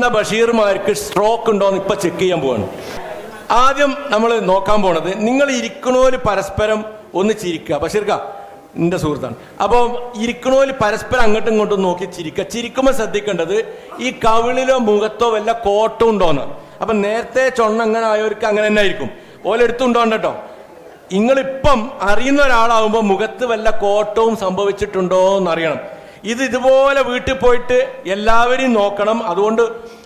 എന്ന ബഷീർമാർക്ക് സ്ട്രോക്ക് ഉണ്ടോ എന്ന് ഇപ്പൊ ചെക്ക് ചെയ്യാൻ പോവാണ്. ആദ്യം നമ്മൾ നോക്കാൻ പോണത് നിങ്ങൾ ഇരിക്കണോൽ പരസ്പരം ഒന്ന് ചിരിക്കുക. ബഷീർക്ക എന്റെ സുഹൃത്താണ്. അപ്പോൾ ഇരിക്കണോൽ പരസ്പരം അങ്ങോട്ടും ഇങ്ങോട്ടും നോക്കി ചിരിക്കുക. ചിരിക്കുമ്പോൾ ശ്രദ്ധിക്കേണ്ടത് ഈ കവിളിലോ മുഖത്തോ വല്ല കോട്ടും ഉണ്ടോന്ന്. അപ്പൊ നേരത്തെ ചൊണ്ണ അങ്ങനെ ആയവർക്ക് അങ്ങനെ തന്നെ ആയിരിക്കും. ഓലെടുത്തുണ്ടോ കേട്ടോ. നിങ്ങളിപ്പം അറിയുന്ന ഒരാളാവുമ്പോൾ മുഖത്ത് വല്ല കോട്ടവും സംഭവിച്ചിട്ടുണ്ടോ എന്ന് അറിയണം. ഇത് ഇതുപോലെ വീട്ടിൽ പോയിട്ട് എല്ലാവരെയും നോക്കണം. അതുകൊണ്ട്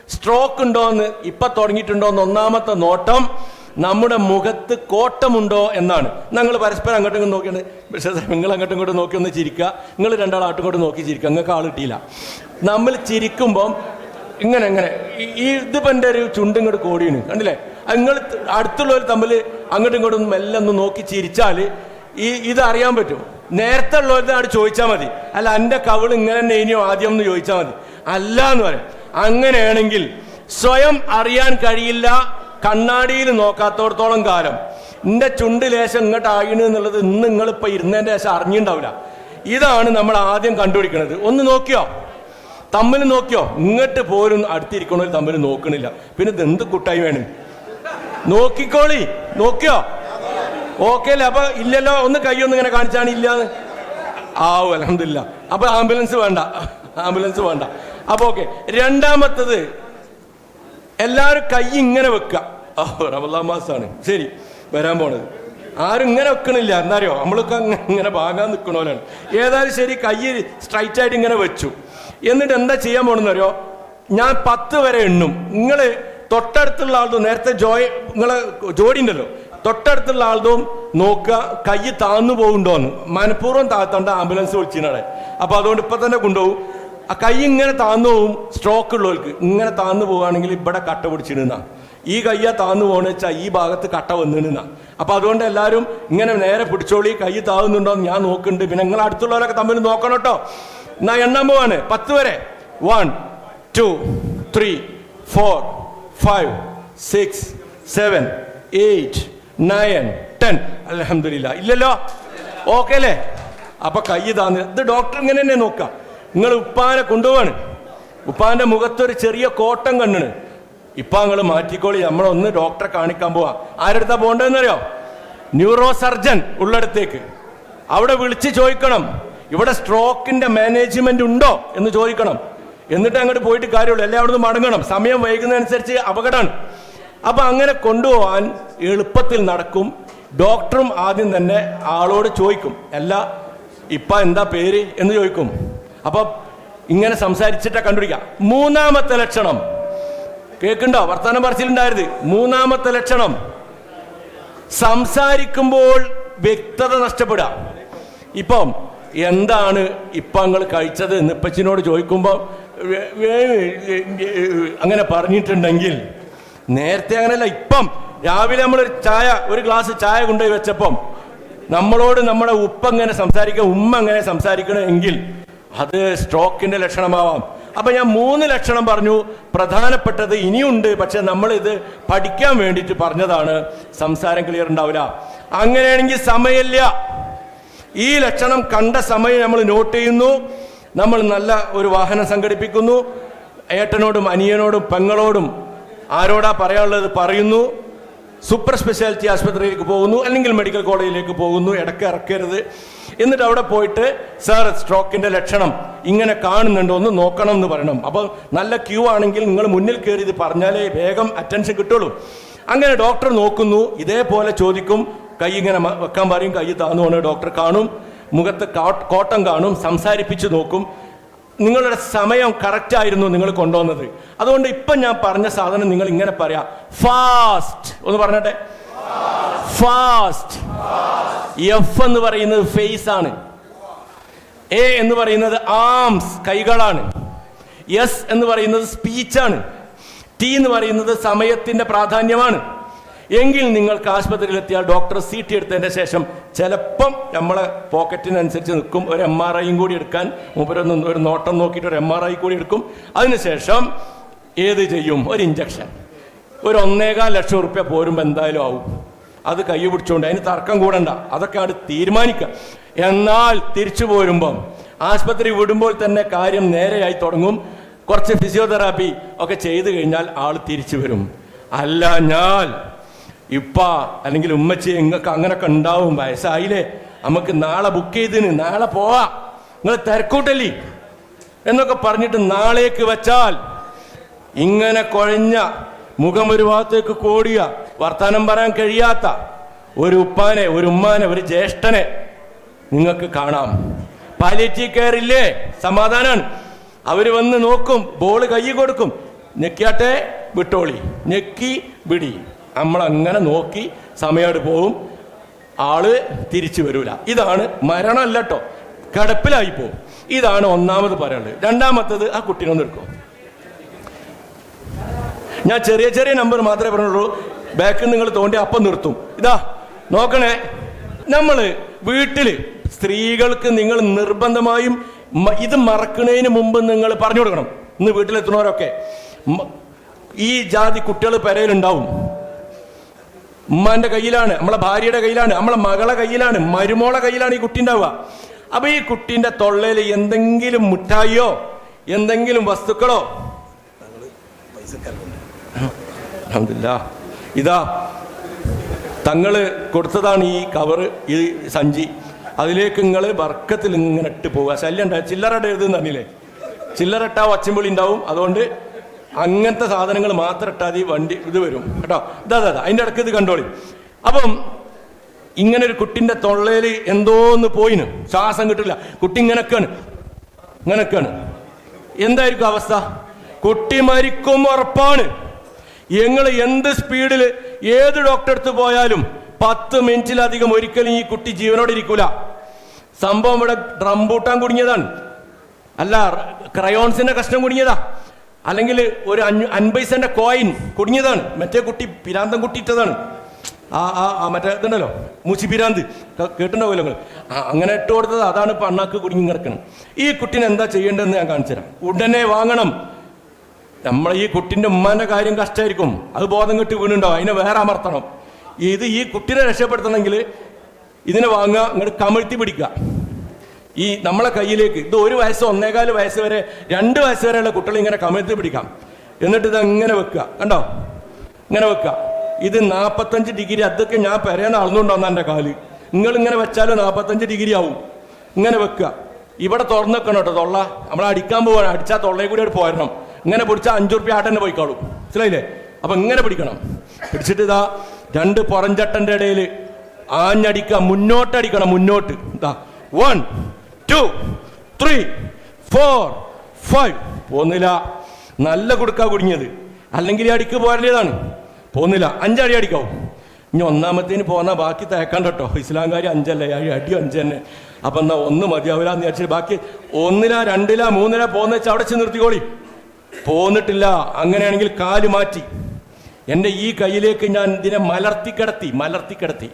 സ്ട്രോക്ക് ഉണ്ടോ എന്ന് ഇപ്പൊ തുടങ്ങിയിട്ടുണ്ടോ എന്ന് ഒന്നാമത്തെ നോട്ടം നമ്മുടെ മുഖത്ത് കോട്ടമുണ്ടോ എന്നാണ്. ഞങ്ങൾ പരസ്പരം അങ്ങോട്ടും ഇങ്ങോട്ടും നോക്കിയാണ്. പക്ഷേ നിങ്ങൾ അങ്ങോട്ടും ഇങ്ങോട്ടും നോക്കി ഒന്ന് ചിരിക്കുക. നിങ്ങൾ രണ്ടാൾ ആട്ടും ഇങ്ങോട്ടും നോക്കി ചിരിക്കുക. നിങ്ങൾക്ക് ആൾ കിട്ടിയില്ല. നമ്മൾ ചിരിക്കുമ്പം ഇങ്ങനെ ഇങ്ങനെ. ഈ- ഇതിപ്പോൾ ഇതിപ്പോ എന്റെ ഒരു ചുണ്ട് ഇങ്ങോട്ട് കോടിയാണ്. കണ്ടില്ലേ? നിങ്ങൾ അടുത്തുള്ളവർ തമ്മിൽ അങ്ങോട്ടും ഇങ്ങോട്ടും മെല്ലെ ഒന്ന് നോക്കി ചിരിച്ചാൽ ഈ ഇത് അറിയാൻ പറ്റും നേരത്തെ ഉള്ളവരുടെ ചോദിച്ചാൽ മതി. അല്ല എന്റെ കവിൾ ഇങ്ങനെ തന്നെ ഇനിയോ ആദ്യം എന്ന് ചോദിച്ചാൽ മതി. അല്ല എന്ന് പറയാം. അങ്ങനെയാണെങ്കിൽ സ്വയം അറിയാൻ കഴിയില്ല കണ്ണാടിയിൽ നോക്കാത്തോടത്തോളം കാലം. എന്റെ ചുണ്ട് ലേശം ഇങ്ങോട്ട് ആയിണ് എന്നുള്ളത് ഇന്ന് നിങ്ങളിപ്പോ ഇരുന്നതിന്റെ ശേഷം അറിഞ്ഞിണ്ടാവില്ല. ഇതാണ് നമ്മൾ ആദ്യം കണ്ടുപിടിക്കുന്നത് ഒന്ന് നോക്കിയോ? തമ്മിൽ നോക്കിയോ? ഇങ്ങോട്ട് പോലും അടുത്തിരിക്കണോ തമ്മിൽ നോക്കണില്ല. പിന്നെ ഇത് എന്ത് കുട്ടായി വേണം നോക്കിക്കോളി. നോക്കിയോ? ഓക്കെ അല്ലേ? അപ്പൊ ഇല്ലല്ലോ ഒന്ന് കൈയൊന്നും ഇങ്ങനെ കാണിച്ചാണ് ഇല്ലാന്ന് ആവു അലഹമില്ല അപ്പൊ ആംബുലൻസ് വേണ്ട. ആംബുലൻസ് വേണ്ട. അപ്പൊ ഓക്കെ രണ്ടാമത്തത് എല്ലാവരും കൈ ഇങ്ങനെ വെക്കുക. ഓ ശരി വരാൻ പോണത്. ആരും ഇങ്ങനെ വെക്കണില്ല. എന്നറിയോ നമ്മളൊക്കെ ഇങ്ങനെ ഇങ്ങനെ ഭാഗാൻ നിൽക്കണോലാണ് ഏതായാലും ശരി കൈ സ്ട്രൈറ്റ് ആയിട്ട് ഇങ്ങനെ വെച്ചു. എന്നിട്ട് എന്താ ചെയ്യാൻ പോണെന്നറിയോ ഞാൻ പത്ത് വരെ എണ്ണും. നിങ്ങൾ തൊട്ടടുത്തുള്ള ആളുടെ നേരത്തെ ജോയ് നിങ്ങളെ ജോഡി ഉണ്ടല്ലോ. തൊട്ടടുത്തുള്ള ആളും നോക്കുക കൈ താന്നു പോകുന്നുണ്ടോന്ന് മനഃപൂർവം താത്തണ്ട ആംബുലൻസ് വിളിച്ചിനാടെ അപ്പൊ അതുകൊണ്ട് ഇപ്പൊ തന്നെ കൊണ്ടുപോകും. ആ കൈ ഇങ്ങനെ താന്നു പോവും സ്ട്രോക്ക് ഉള്ളവർക്ക്. ഇങ്ങനെ താന്നു പോവുകയാണെങ്കിൽ ഇവിടെ കട്ട പിടിച്ചിടുന്ന ഈ കയ്യ താന്നു പോകണ വെച്ചാൽ ഈ ഭാഗത്ത് കട്ട വന്നിടുന്ന അപ്പൊ അതുകൊണ്ട് എല്ലാവരും ഇങ്ങനെ നേരെ പിടിച്ചോളി. കൈ താവുന്നുണ്ടോ എന്ന് ഞാൻ നോക്കുന്നുണ്ട്. പിന്നെ നിങ്ങൾ അടുത്തുള്ളവരൊക്കെ തമ്മിൽ നോക്കണം കേട്ടോ. എന്നാ എണ്ണാൻ പോവാണ്. പത്ത് വരെ. One two three four five six seven eight nine ten അലഹമില്ല ഇല്ലല്ലോ? ഓക്കെ അല്ലേ? അപ്പൊ കൈ താന്ന് ഇത് ഡോക്ടർ ഇങ്ങനെ തന്നെ നോക്കാം. നിങ്ങൾ ഉപ്പാനെ കൊണ്ടുപോവാണ്. ഉപ്പാന്റെ മുഖത്തൊരു ചെറിയ കോട്ടം കണ്ണിന് ഇപ്പൊ നിങ്ങൾ മാറ്റിക്കോളി. നമ്മളൊന്ന് ഡോക്ടറെ കാണിക്കാൻ പോവാ. ആരെടുത്താ പോകേണ്ടതെന്നറിയോ ന്യൂറോ സർജൻ ഉള്ളടത്തേക്ക്. അവിടെ വിളിച്ച് ചോദിക്കണം. ഇവിടെ സ്ട്രോക്കിന്റെ മാനേജ്മെന്റ് ഉണ്ടോ എന്ന് ചോദിക്കണം. എന്നിട്ട് അങ്ങോട്ട് പോയിട്ട് കാര്യമുള്ളൂ. എല്ലാം മടങ്ങണം. സമയം വൈകുന്നതനുസരിച്ച് അപകടമാണ്. അപ്പൊ അങ്ങനെ കൊണ്ടുപോകാൻ എളുപ്പത്തിൽ നടക്കും. ഡോക്ടറും ആദ്യം തന്നെ ആളോട് ചോദിക്കും അല്ല ഇപ്പ എന്താ പേര്? എന്ന് ചോദിക്കും. അപ്പൊ ഇങ്ങനെ സംസാരിച്ചിട്ടാ കണ്ടുപിടിക്ക. മൂന്നാമത്തെ ലക്ഷണം. കേൾക്കുണ്ടോ? വർത്തമാനം പറച്ചിലുണ്ടായത്. മൂന്നാമത്തെ ലക്ഷണം. സംസാരിക്കുമ്പോൾ വ്യക്തത നഷ്ടപ്പെടുക. ഇപ്പം എന്താണ് ഇപ്പം നിങ്ങൾ കഴിച്ചത് നിപ്പച്ചിനോട് ചോദിക്കുമ്പോ ചോദിക്കുമ്പോൾ അങ്ങനെ പറഞ്ഞിട്ടുണ്ടെങ്കിൽ നേരത്തെ അങ്ങനെയല്ല ഇപ്പം. രാവിലെ നമ്മൾ ഒരു ചായ ഒരു ഗ്ലാസ് ചായ കൊണ്ടുപോയി വെച്ചപ്പം നമ്മളോട് നമ്മുടെ ഉപ്പ ഇങ്ങനെ സംസാരിക്കുക ഉമ്മ അങ്ങനെ സംസാരിക്കണമെങ്കിൽ അത് സ്ട്രോക്കിന്റെ ലക്ഷണമാവാം. അപ്പൊ ഞാൻ മൂന്ന് ലക്ഷണം പറഞ്ഞു. പ്രധാനപ്പെട്ടത് ഇനിയുണ്ട് പക്ഷെ നമ്മൾ ഇത് പഠിക്കാൻ വേണ്ടിയിട്ട് പറഞ്ഞതാണ്. സംസാരം ക്ലിയർ ഉണ്ടാവില്ല. അങ്ങനെയാണെങ്കിൽ സമയമില്ല. ഈ ലക്ഷണം കണ്ട സമയം നമ്മൾ നോട്ട് ചെയ്യുന്നു. നമ്മൾ നല്ല ഒരു വാഹനം സംഘടിപ്പിക്കുന്നു. ഏട്ടനോടും അനിയനോടും പെങ്ങളോടും ആരോടാ പറയാനുള്ളത് പറയുന്നു. സൂപ്പർ സ്പെഷ്യാലിറ്റി ആശുപത്രിയിലേക്ക് പോകുന്നു അല്ലെങ്കിൽ മെഡിക്കൽ കോളേജിലേക്ക് പോകുന്നു ഇടയ്ക്ക് ഇറക്കരുത്. എന്നിട്ട് അവിടെ പോയിട്ട് സാർ സ്ട്രോക്കിന്റെ ലക്ഷണം ഇങ്ങനെ കാണുന്നുണ്ടോ? ഒന്ന് നോക്കണം എന്ന് പറയണം. അപ്പോൾ നല്ല ക്യൂ ആണെങ്കിൽ നിങ്ങൾ മുന്നിൽ കയറി ഇത് പറഞ്ഞാലേ വേഗം അറ്റൻഷൻ കിട്ടുള്ളൂ. അങ്ങനെ ഡോക്ടർ നോക്കുന്നു ഇതേപോലെ ചോദിക്കും. കൈ ഇങ്ങനെ വെക്കാൻ പറയും കൈ താന്നു ഡോക്ടർ കാണും. മുഖത്ത് കോട്ടം കാണും. സംസാരിപ്പിച്ച് നോക്കും. നിങ്ങളുടെ സമയം കറക്റ്റ് ആയിരുന്നു നിങ്ങൾ കൊണ്ടുവന്നത്. അതുകൊണ്ട് ഇപ്പം ഞാൻ പറഞ്ഞ സാധനം നിങ്ങൾ ഇങ്ങനെ പറയാ. ഫാസ്റ്റ് ഒന്ന് പറഞ്ഞട്ടെ? ഫാസ്റ്റ് എഫ് എന്ന് പറയുന്നത് ഫേസ് ആണ്. എ എന്ന് പറയുന്നത് ആംസ് കൈകളാണ്. എസ് എന്ന് പറയുന്നത് സ്പീച്ചാണ് ടി എന്ന് പറയുന്നത് സമയത്തിന്റെ പ്രാധാന്യമാണ്. എങ്കിൽ നിങ്ങൾക്ക് ആശുപത്രിയിൽ എത്തിയാൽ ഡോക്ടർ സി ടി എടുത്തതിന്റെ ശേഷം ചിലപ്പം നമ്മളെ പോക്കറ്റിനനുസരിച്ച് നിൽക്കും. ഒരു എം ആർ ഐയും കൂടി എടുക്കാൻ. മൂപ്പരൊന്ന് ഒരു നോട്ടം നോക്കിയിട്ട് ഒരു എം ആർ ഐ കൂടി എടുക്കും. അതിനുശേഷം ഏത് ചെയ്യും? ഒരു ഇഞ്ചക്ഷൻ ഒരു ഒന്നേകാൽ ലക്ഷം റുപ്യ പോരുമ്പോൾ എന്തായാലും ആവും. അത് കൈ പിടിച്ചുകൊണ്ട് അതിന് തർക്കം കൂടണ്ട. അതൊക്കെ അവിടെ തീരുമാനിക്കുക. എന്നാൽ തിരിച്ചു പോരുമ്പം ആശുപത്രി വിടുമ്പോൾ തന്നെ കാര്യം നേരെയായി തുടങ്ങും. കുറച്ച് ഫിസിയോതെറാപ്പി ഒക്കെ ചെയ്തു കഴിഞ്ഞാൽ ആൾ തിരിച്ചു വരും. അല്ല ഞാൻ ഇപ്പ അല്ലെങ്കിൽ ഉമ്മച്ചി നിങ്ങൾക്ക് അങ്ങനൊക്കെ ഉണ്ടാവും വയസ്സായില്ലേ? നമുക്ക് നാളെ ബുക്ക് ചെയ്തിന് നാളെ പോവാ. നിങ്ങൾ തിരക്കൂട്ടല്ലേ? എന്നൊക്കെ പറഞ്ഞിട്ട് നാളേക്ക് വെച്ചാൽ ഇങ്ങനെ കുഴഞ്ഞ മുഖം ഒരു ഭാഗത്തേക്ക് കോടിയ വർത്താനം പറയാൻ കഴിയാത്ത ഒരു ഉപ്പാനെ ഒരു ഉമ്മാനെ ഒരു ജ്യേഷ്ഠനെ നിങ്ങൾക്ക് കാണാം. പാലിയേറ്റീവ് കെയർ ഇല്ലേ? സമാധാനാണ്. അവർ വന്ന് നോക്കും ബോൾ കൈ കൊടുക്കും. ഞെക്കിയാട്ടെ വിട്ടോളി. ഞെക്കി വിടി. നമ്മളങ്ങനെ നോക്കി സമയോട് പോവും. ആൾ തിരിച്ചു വരൂല. ഇതാണ് മരണമല്ല കേട്ടോ കിടപ്പിലായി പോവും. ഇതാണ് ഒന്നാമത് പറയാനുള്ളത് രണ്ടാമത്തത് ആ കുട്ടീനൊന്ന് എടുക്കും. ഞാൻ ചെറിയ ചെറിയ നമ്പർ മാത്രമേ പറഞ്ഞുള്ളൂ. ബാക്കിൽ നിങ്ങൾ തോണ്ടി അപ്പം നിർത്തും. ഇതാ നോക്കണേ. നമ്മൾ വീട്ടിൽ സ്ത്രീകൾക്ക് നിങ്ങൾ നിർബന്ധമായും ഇത് മറക്കുന്നതിന് മുമ്പ് നിങ്ങൾ പറഞ്ഞു കൊടുക്കണം. ഇന്ന് വീട്ടിലെത്തുന്നവരൊക്കെ. ഈ ജാതി കുട്ടികൾ പെരയിലുണ്ടാവും. ഉമ്മാന്റെ കയ്യിലാണ് നമ്മളെ ഭാര്യയുടെ കയ്യിലാണ് നമ്മളെ മകളെ കയ്യിലാണ് മരുമോളെ കയ്യിലാണ് ഈ കുട്ടി ഉണ്ടാവുക അപ്പൊ ഈ കുട്ടിന്റെ തൊള്ളയിൽ എന്തെങ്കിലും മിഠായിയോ എന്തെങ്കിലും വസ്തുക്കളോ. ഇതാ തങ്ങൾ കൊടുത്തതാണ് ഈ കവറ് ഈ സഞ്ചി. അതിലേക്ക് നിങ്ങൾ വർക്കത്തിൽ ഇങ്ങനെ ഇട്ട് പോവുക. ശല്യം ഉണ്ടാവും ചില്ലറ എഴുതുന്നില്ലേ പറഞ്ഞില്ലേ? ചില്ലറ ഉണ്ടാവും. അതുകൊണ്ട് അങ്ങനത്തെ സാധനങ്ങൾ മാത്രം ഇട്ടാൽ വണ്ടി ഇത് വരും. കേട്ടോ? ഇതാ അതാ അതിന്റെ ഇത് കണ്ടോളി. അപ്പം ഇങ്ങനെ ഒരു കുട്ടിന്റെ തൊള്ളയിൽ എന്തോന്ന് പോയിന്? ശ്വാസം കിട്ടില്ല. കുട്ടി ഇങ്ങനൊക്കെയാണ്. ഇങ്ങനൊക്കെയാണ്. എന്തായിരിക്കും അവസ്ഥ? കുട്ടി മരിക്കും ഉറപ്പാണ്. നിങ്ങൾ എന്ത് സ്പീഡിൽ ഏത് ഡോക്ടർ അടുത്ത് പോയാലും പത്ത് മിനിറ്റിലധികം ഒരിക്കലും ഈ കുട്ടി ജീവനോടെ ഇരിക്കൂല. സംഭവം ഇവിടെ റംബൂട്ടാൻ കുടുങ്ങിയതാണ്. അല്ല ക്രയോൺസിന്റെ കഷ്ണം കുടുങ്ങിയതാ. അല്ലെങ്കിൽ ഒരു അഞ്ഞു അൻപൈസന്റെ കോയിൻ കുടുങ്ങിയതാണ്. മറ്റേ കുട്ടി പിരാന്തം കുട്ടിയിട്ടതാണ്. ആ ആ ആ മറ്റേ ഇതുണ്ടല്ലോ. മൂച്ചി പിരാന്ത്. കേട്ടിട്ടുണ്ടാവില്ല നിങ്ങൾ? അങ്ങനെ ഇട്ട് കൊടുത്തത് അതാണ് ഇപ്പം അണ്ണാക്ക് കുടുങ്ങി കിടക്കണം ഈ കുട്ടീനെ എന്താ ചെയ്യേണ്ടതെന്ന് ഞാൻ കാണിച്ചു തരാം. ഉടനെ വാങ്ങണം. നമ്മൾ ഈ കുട്ടിന്റെ ഉമ്മാന്റെ കാര്യം കഷ്ടമായിരിക്കും അത് ബോധം കെട്ടി വീണുണ്ടാവും അതിനെ വേറെ അമർത്തണം. ഇത് ഈ കുട്ടിനെ രക്ഷപ്പെടുത്തണമെങ്കിൽ ഇതിനെ വാങ്ങുക ഇങ്ങോട്ട് കമഴ്ത്തി പിടിക്കുക. ഈ നമ്മളെ കയ്യിലേക്ക് ഇത് ഒരു വയസ്സ് ഒന്നേകാൽ വയസ്സ് വരെ രണ്ട് വയസ്സ് വരെയുള്ള കുട്ടികൾ ഇങ്ങനെ കമഴ്ത്തി പിടിക്കാം. എന്നിട്ട് ഇത് അങ്ങനെ വെക്കുക? കണ്ടോ? ഇങ്ങനെ വെക്കുക. ഇത് നാൽപ്പത്തഞ്ച് ഡിഗ്രി അതൊക്കെ ഞാൻ പെരേന്ന് അളന്നുകൊണ്ടോന്ന എന്റെ കാൽ. നിങ്ങൾ ഇങ്ങനെ വെച്ചാലും നാൽപ്പത്തഞ്ച് ഡിഗ്രി ആവും. ഇങ്ങനെ വെക്കുക. ഇവിടെ തുറന്നു വെക്കണം കേട്ടോ തൊള്ള. നമ്മൾ അടിക്കാൻ പോകണം അടിച്ചാൽ തൊള്ളയെ കൂടി അവിടെ പോരണം. ഇങ്ങനെ പിടിച്ചാൽ അഞ്ചു റുപ്യ ആട്ടന്നെ പോയിക്കോളും. മനസ്സിലായില്ലേ? അപ്പൊ ഇങ്ങനെ പിടിക്കണം. പിടിച്ചിട്ട് ഇതാ രണ്ട് പുറഞ്ചട്ടന്റെ ഇടയിൽ ആഞ്ഞടിക്കുക മുന്നോട്ടടിക്കണം മുന്നോട്ട്. ഇതാ one two three four five പോന്നില്ല. നല്ല കുടുക്കാ കുടുങ്ങിയത്. അല്ലെങ്കിൽ അടിക്ക് പോരേണ്ടതാണ്. പോന്നില്ല. അഞ്ചടി അടിക്കാവും. ഇനി ഒന്നാമത്തേന് പോന്ന ബാക്കി തേക്കണ്ട കേട്ടോ ഇസ്ലാംകാരി അഞ്ചല്ല? ഏഴ് അടി അഞ്ച് തന്നെ അപ്പൊ എന്നാ ഒന്ന് മതിയാവില്ല എന്ന് ബാക്കി ഒന്നില രണ്ടില മൂന്നില പോന്ന വെച്ചാൽ അവിടെ ചെന്ന് നിർത്തിക്കോളി. പോന്നിട്ടില്ല. അങ്ങനെയാണെങ്കിൽ കാൽ മാറ്റി. എന്റെ ഈ കയ്യിലേക്ക് ഞാൻ ഇതിനെ മലർത്തി കിടത്തി മലർത്തിക്കിടത്തി മലർത്തിക്കിടത്തി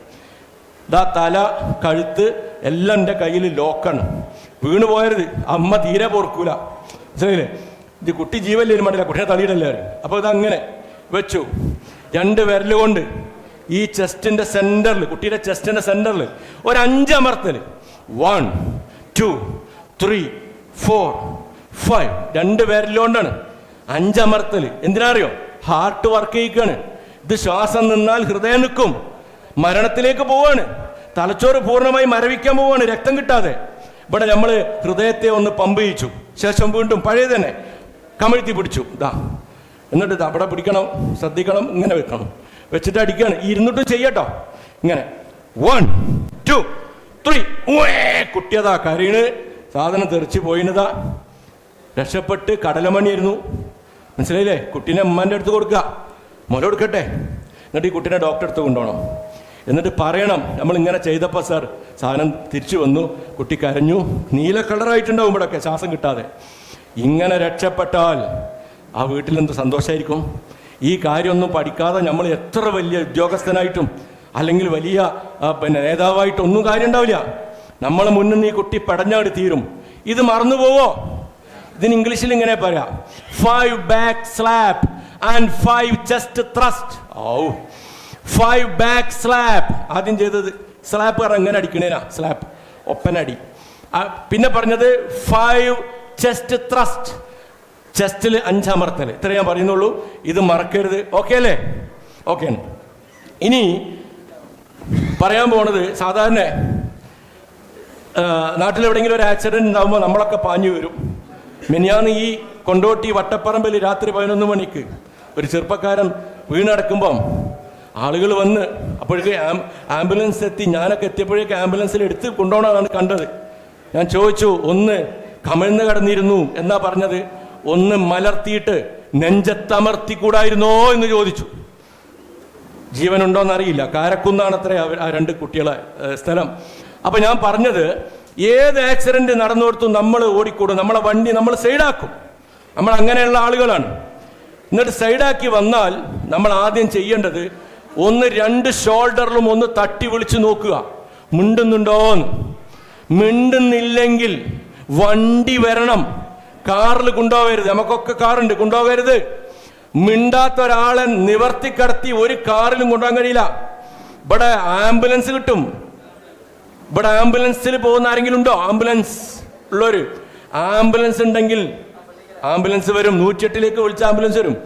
ഇതാ തല കഴുത്ത് എല്ലാം എന്റെ കയ്യിൽ ലോക്കാണ് വീണ് പോയരുത്. അമ്മ തീരെ പൊറുക്കൂല. മനസ്സിലായില്ലേ? ഇത് കുട്ടി ജീവല്ലേ മാറ്റില്ല കുട്ടിയെ തളിയിടല്ലേ അപ്പോൾ ഇതങ്ങനെ വെച്ചു. രണ്ട് വിരൽ കൊണ്ട് ഈ ചെസ്റ്റിന്റെ സെന്ററിൽ കുട്ടിയുടെ ചെസ്റ്റിന്റെ സെന്ററിൽ ഒരു അഞ്ചമർത്തൽ one two three four five രണ്ട് വിരലുകൊണ്ടാണ് അഞ്ചമർത്തൽ എന്തിനാ അറിയോ ഹാർട്ട് വർക്ക് ചെയ്യിക്കാണ്. ഇത് ശ്വാസം നിന്നാൽ ഹൃദയം നിൽക്കും. മരണത്തിലേക്ക് പോവാണ്. തലച്ചോറ് പൂർണമായി മരവിക്കാൻ പോവാണ് രക്തം കിട്ടാതെ. ഇവിടെ നമ്മൾ ഹൃദയത്തെ ഒന്ന് പമ്പ് ചെയ്യിച്ചു. ശേഷം വീണ്ടും പഴയ തന്നെ കമഴ്ത്തി പിടിച്ചു. ഇതാ എന്നിട്ട് ഇത് അവിടെ പിടിക്കണം ശ്രദ്ധിക്കണം ഇങ്ങനെ വെക്കണം. വെച്ചിട്ട് അടിക്കുകയാണ്. ഇരുന്നിട്ടും ചെയ്യട്ടോ. ഇങ്ങനെ. വൺ ടു ത്രീ കുട്ടിയതാ കരീണ് സാധനം തെറിച്ച് പോയിനതാ രക്ഷപ്പെട്ട് കടലമണിയായിരുന്നു. മനസ്സിലായില്ലേ? കുട്ടീനെ അമ്മാന്റെ അടുത്ത് കൊടുക്കുക. മുല കൊടുക്കട്ടെ. എന്നിട്ട് ഈ കുട്ടീനെ ഡോക്ടറെ അടുത്ത് കൊണ്ടുപോകണം. എന്നിട്ട് പറയണം നമ്മൾ ഇങ്ങനെ ചെയ്തപ്പോൾ സാർ സാധനം തിരിച്ചു വന്നു കുട്ടി കരഞ്ഞു നീല കളറായിട്ടുണ്ടാവും ഇവിടെയൊക്കെ ശ്വാസം കിട്ടാതെ. ഇങ്ങനെ രക്ഷപ്പെട്ടാൽ ആ വീട്ടിൽ എന്ത് സന്തോഷമായിരിക്കും ഈ കാര്യമൊന്നും പഠിക്കാതെ നമ്മൾ എത്ര വലിയ ഉദ്യോഗസ്ഥനായിട്ടും അല്ലെങ്കിൽ വലിയ പിന്നെ നേതാവായിട്ടും ഒന്നും കാര്യം ഉണ്ടാവില്ല നമ്മളെ മുന്നിൽ നിന്ന് ഈ കുട്ടി പടഞ്ഞാടി തീരും. ഇത് മറന്നു പോവോ? ഇതിന് ഇംഗ്ലീഷിൽ ഇങ്ങനെ പറയാം five back slap and five chest thrust or five back slap ആദ്യം ചെയ്തത് സ്ലാപ്പ് കാരണം എങ്ങനെ അടിക്കണേനാ? സ്ലാപ്പ് ഒപ്പനടി പിന്നെ പറഞ്ഞത് ഫൈവ് ചെസ്റ്റ് ത്രസ്റ്റ് ചെസ്റ്റിൽ അഞ്ചമർത്തൽ ഇത്ര ഞാൻ പറയുന്നുള്ളൂ. ഇത് മറക്കരുത്. ഓക്കെ അല്ലേ? ഓക്കെ ഇനി പറയാൻ പോണത് സാധാരണ നാട്ടിൽ നാട്ടിലെവിടെയെങ്കിലും ഒരു ആക്സിഡന്റ് ഉണ്ടാകുമ്പോൾ നമ്മളൊക്കെ പാഞ്ഞു വരും. മിനിയാന്ന് ഈ കൊണ്ടോട്ടി വട്ടപ്പറമ്പിൽ രാത്രി പതിനൊന്ന് മണിക്ക് ഒരു ചെറുപ്പക്കാരൻ വീണടക്കുമ്പം ആളുകൾ വന്ന് അപ്പോഴേക്ക് ആംബുലൻസ് എത്തി. ഞാനൊക്കെ എത്തിയപ്പോഴേക്ക് ആംബുലൻസിൽ എടുത്ത് കൊണ്ടുപോകണമെന്നാണ് കണ്ടത്. ഞാൻ ചോദിച്ചു ഒന്ന് കമിഴ്ന്ന് കടന്നിരുന്നു. എന്നാ പറഞ്ഞത്? ഒന്ന് മലർത്തിയിട്ട് നെഞ്ചത്തമർത്തിക്കൂടായിരുന്നോ? എന്ന് ചോദിച്ചു. ജീവനുണ്ടോന്ന് അറിയില്ല കാരക്കുന്നാണ് അത്ര ആ രണ്ട് കുട്ടികളെ സ്ഥലം. അപ്പൊ ഞാൻ പറഞ്ഞത് ഏത് ആക്സിഡന്റ് നടന്നിടത്തും നമ്മൾ ഓടിക്കൂടും. നമ്മളെ വണ്ടി നമ്മൾ സൈഡാക്കും. നമ്മൾ അങ്ങനെയുള്ള ആളുകളാണ്. എന്നിട്ട് സൈഡാക്കി വന്നാൽ നമ്മൾ ആദ്യം ചെയ്യേണ്ടത് ഒന്ന് രണ്ട് ഷോൾഡറിലും ഒന്ന് തട്ടി വിളിച്ചു നോക്കുക. മിണ്ടുന്നുണ്ടോന്ന്. മിണ്ടുന്നില്ലെങ്കിൽ വണ്ടി വരണം. കാറിൽ കൊണ്ടുപോകരുത്. നമുക്കൊക്കെ കാറുണ്ട്. കൊണ്ടുപോകരുത്. മിണ്ടാത്ത ഒരാളെ നിവർത്തി കടത്തി ഒരു കാറിലും കൊണ്ടുപോകാൻ കഴിയില്ല. ഇവിടെ ആംബുലൻസ് കിട്ടും. ഇവിടെ ആംബുലൻസിൽ പോകുന്ന ആരെങ്കിലും ഉണ്ടോ? ആംബുലൻസ് ഉള്ളവര് ആംബുലൻസ് ഉണ്ടെങ്കിൽ ആംബുലൻസ് വരും. നൂറ്റിയെട്ടിലേക്ക് വിളിച്ച ആംബുലൻസ് വരും.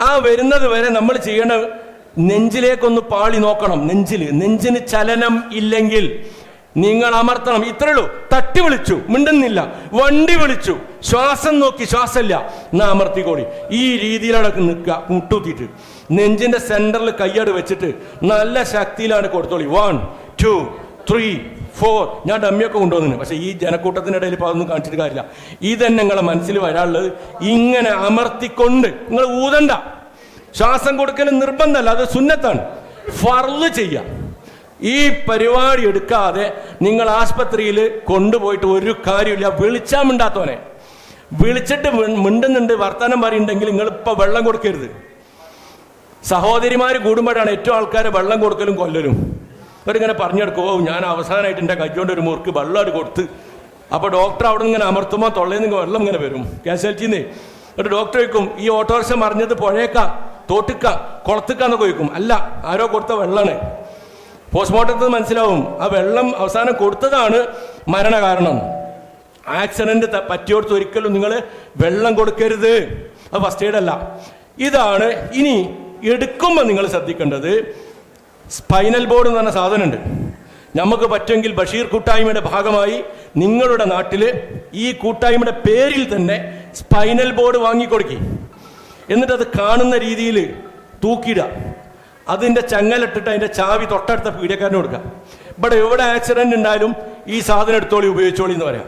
ആ വരുന്നത് വരെ നമ്മൾ ചെയ്യേണ്ട നെഞ്ചിലേക്കൊന്ന് പാളി നോക്കണം. നെഞ്ചിൽ നെഞ്ചിന് ചലനം ഇല്ലെങ്കിൽ നിങ്ങൾ അമർത്തണം. ഇത്രയുള്ളൂ തട്ടി വിളിച്ചു. മിണ്ടുന്നില്ല. വണ്ടി വിളിച്ചു. ശ്വാസം നോക്കി. ശ്വാസമില്ല. എന്നാ അമർത്തിക്കോളി. ഈ രീതിയിലാണ് നിൽക്കുക. മുട്ടൂത്തിട്ട് നെഞ്ചിന്റെ സെന്ററിൽ കയ്യാട് വെച്ചിട്ട് നല്ല ശക്തിയിലാണ് കൊടുത്തോളി. വൺ ടു ത്രീ ഫോർ ഞാൻ ഡമ്മിയൊക്കെ കൊണ്ടുവന്നു പക്ഷെ ഈ ജനക്കൂട്ടത്തിനിടയിൽ ഇപ്പോൾ അതൊന്നും കാണിച്ചിട്ട് കാര്യമില്ല. ഇതന്നെ നിങ്ങളെ മനസ്സിൽ വരാനുള്ളത്. ഇങ്ങനെ അമർത്തിക്കൊണ്ട്. നിങ്ങൾ ഊതണ്ട. ശ്വാസം കൊടുക്കൽ നിർബന്ധമല്ല അത് സുന്നത്താണ്. ഫർൾ ചെയ്യാം. ഈ പരിപാടി എടുക്കാതെ നിങ്ങൾ ആസ്പത്രിയിൽ കൊണ്ടുപോയിട്ട് ഒരു കാര്യമില്ല വിളിച്ചാൽ മിണ്ടാത്തോനെ. വിളിച്ചിട്ട് മിണ്ടുന്നുണ്ട് വർത്തമാനം പറയുന്നുണ്ടെങ്കിൽ നിങ്ങൾ ഇപ്പൊ വെള്ളം കൊടുക്കരുത്. സഹോദരിമാർ കൂടുമ്പോഴാണ് ഏറ്റവും ആൾക്കാരെ വെള്ളം കൊടുക്കലും കൊല്ലലും. അവരിങ്ങനെ പറഞ്ഞെടുക്കും ഓ ഞാൻ അവസാനമായിട്ട് എന്റെ കൈകൊണ്ട് ഒരു മുറുക്ക് വെള്ളം കൊടുത്ത്. അപ്പോൾ ഡോക്ടർ അവിടെ ഇങ്ങനെ അമർത്തുമ്പോൾ തൊള്ളയിൽ നിന്ന് വെള്ളം ഇങ്ങനെ വരും. കാഷ്വാലിറ്റിന്ന് എന്നിട്ട് ഡോക്ടർ ചോദിക്കും ഈ ഓട്ടോറിക്ഷ മറിഞ്ഞത് പുഴയേക്ക? തോട്ടിക്ക കുളത്തിക്കാന്നൊക്കെ ചോദിക്കും അല്ല ആരോ കൊടുത്ത വെള്ളമാണ് പോസ്റ്റ്മോർട്ടത്തിൽ മനസ്സിലാവും ആ വെള്ളം അവസാനം കൊടുത്തതാണ് മരണ കാരണം ആക്സിഡന്റ് പറ്റിയോടത്ത് ഒരിക്കലും നിങ്ങൾ വെള്ളം കൊടുക്കരുത്. അത് ഫസ്റ്റ് എയ്ഡ് അല്ല. ഇതാണ് ഇനി എടുക്കുമ്പോൾ നിങ്ങൾ ശ്രദ്ധിക്കേണ്ടത്. സ്പൈനൽ ബോർഡ് എന്ന് പറഞ്ഞ സാധനമുണ്ട്. നമുക്ക് പറ്റുമെങ്കിൽ ബഷീർ കൂട്ടായ്മയുടെ ഭാഗമായി നിങ്ങളുടെ നാട്ടിൽ ഈ കൂട്ടായ്മയുടെ പേരിൽ തന്നെ സ്പൈനൽ ബോർഡ് വാങ്ങിക്കൊടുക്കി. എന്നിട്ട് അത് കാണുന്ന രീതിയിൽ തൂക്കിയിടുക. അതിന്റെ ചങ്ങലിട്ടിട്ട് അതിന്റെ ചാവി തൊട്ടടുത്ത പീഡിയക്കാരന് കൊടുക്കുക. ഇവിടെ എവിടെ ആക്സിഡന്റ് ഉണ്ടായാലും ഈ സാധനം എടുത്തോളി ഉപയോഗിച്ചോളി എന്ന് പറയാം.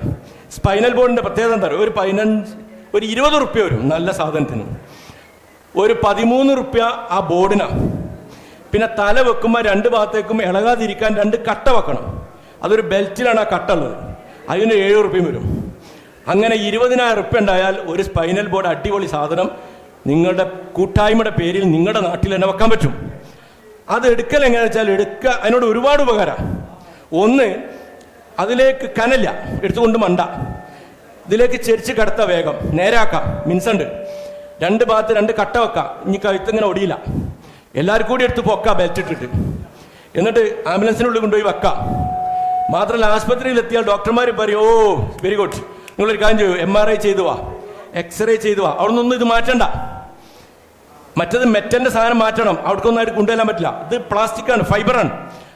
സ്പൈനൽ ബോർഡിന്റെ പ്രത്യേകത എന്താ പറയുക ഒരു പതിനഞ്ച് ഒരു ഇരുപത് റുപ്യ വരും നല്ല സാധനത്തിന്. ഒരു പതിമൂന്ന് റുപ്യ ആ ബോർഡിനാണ് പിന്നെ തല വെക്കുമ്പോൾ രണ്ട് ഭാഗത്തേക്കും ഇളകാതിരിക്കാൻ രണ്ട് കട്ട വെക്കണം. അതൊരു ബെൽറ്റിലാണ് ആ കട്ട ഉള്ളത്. അതിന് ഏഴ് റുപ്യം വരും. അങ്ങനെ ഇരുപതിനായിരം റുപ്യ ഉണ്ടായാൽ ഒരു സ്പൈനൽ ബോർഡ് അടിപൊളി സാധനം നിങ്ങളുടെ കൂട്ടായ്മയുടെ പേരിൽ നിങ്ങളുടെ നാട്ടിൽ തന്നെ വെക്കാൻ പറ്റും. അത് എടുക്കൽ എങ്ങനെയാണെന്ന് വെച്ചാൽ എടുക്കുക അതിനോട് ഒരുപാട് ഉപകാരം. ഒന്ന് അതിലേക്ക് കനല്ല എടുത്തുകൊണ്ട് മണ്ട. ഇതിലേക്ക് ചെരിച്ച് കടത്ത വേഗം നേരാക്കാം മിൻസണ്ട്. രണ്ട് ഭാഗത്ത് രണ്ട് കട്ട വെക്കാം ഇനി കഴുത്തിങ്ങനെ ഒടിയില്ല. എല്ലാവർക്കും കൂടി എടുത്ത് പൊക്കാം ബെൽറ്റ് ഇട്ടിട്ട്. എന്നിട്ട് ആംബുലൻസിനുള്ളിൽ കൊണ്ടുപോയി വെക്കാം. മാത്രമല്ല ആശുപത്രിയിൽ എത്തിയാൽ ഡോക്ടർമാർ പറയും ഓ വെരി ഗുഡ് നിങ്ങളൊരു കാര്യം ചെയ്യൂ എം ആർ ഐ ചെയ്തു വാ എക്സ്റേ ചെയ്തു വാ. അവിടെ നിന്നൊന്നും ഇത് മാറ്റണ്ട. മറ്റത് മെറ്റന്റെ സാധനം മാറ്റണം. അവിടേക്കൊന്നും ആയിട്ട് കൊണ്ടുവരാൻ പറ്റില്ല. ഇത് പ്ലാസ്റ്റിക് ആണ് ഫൈബറാണ്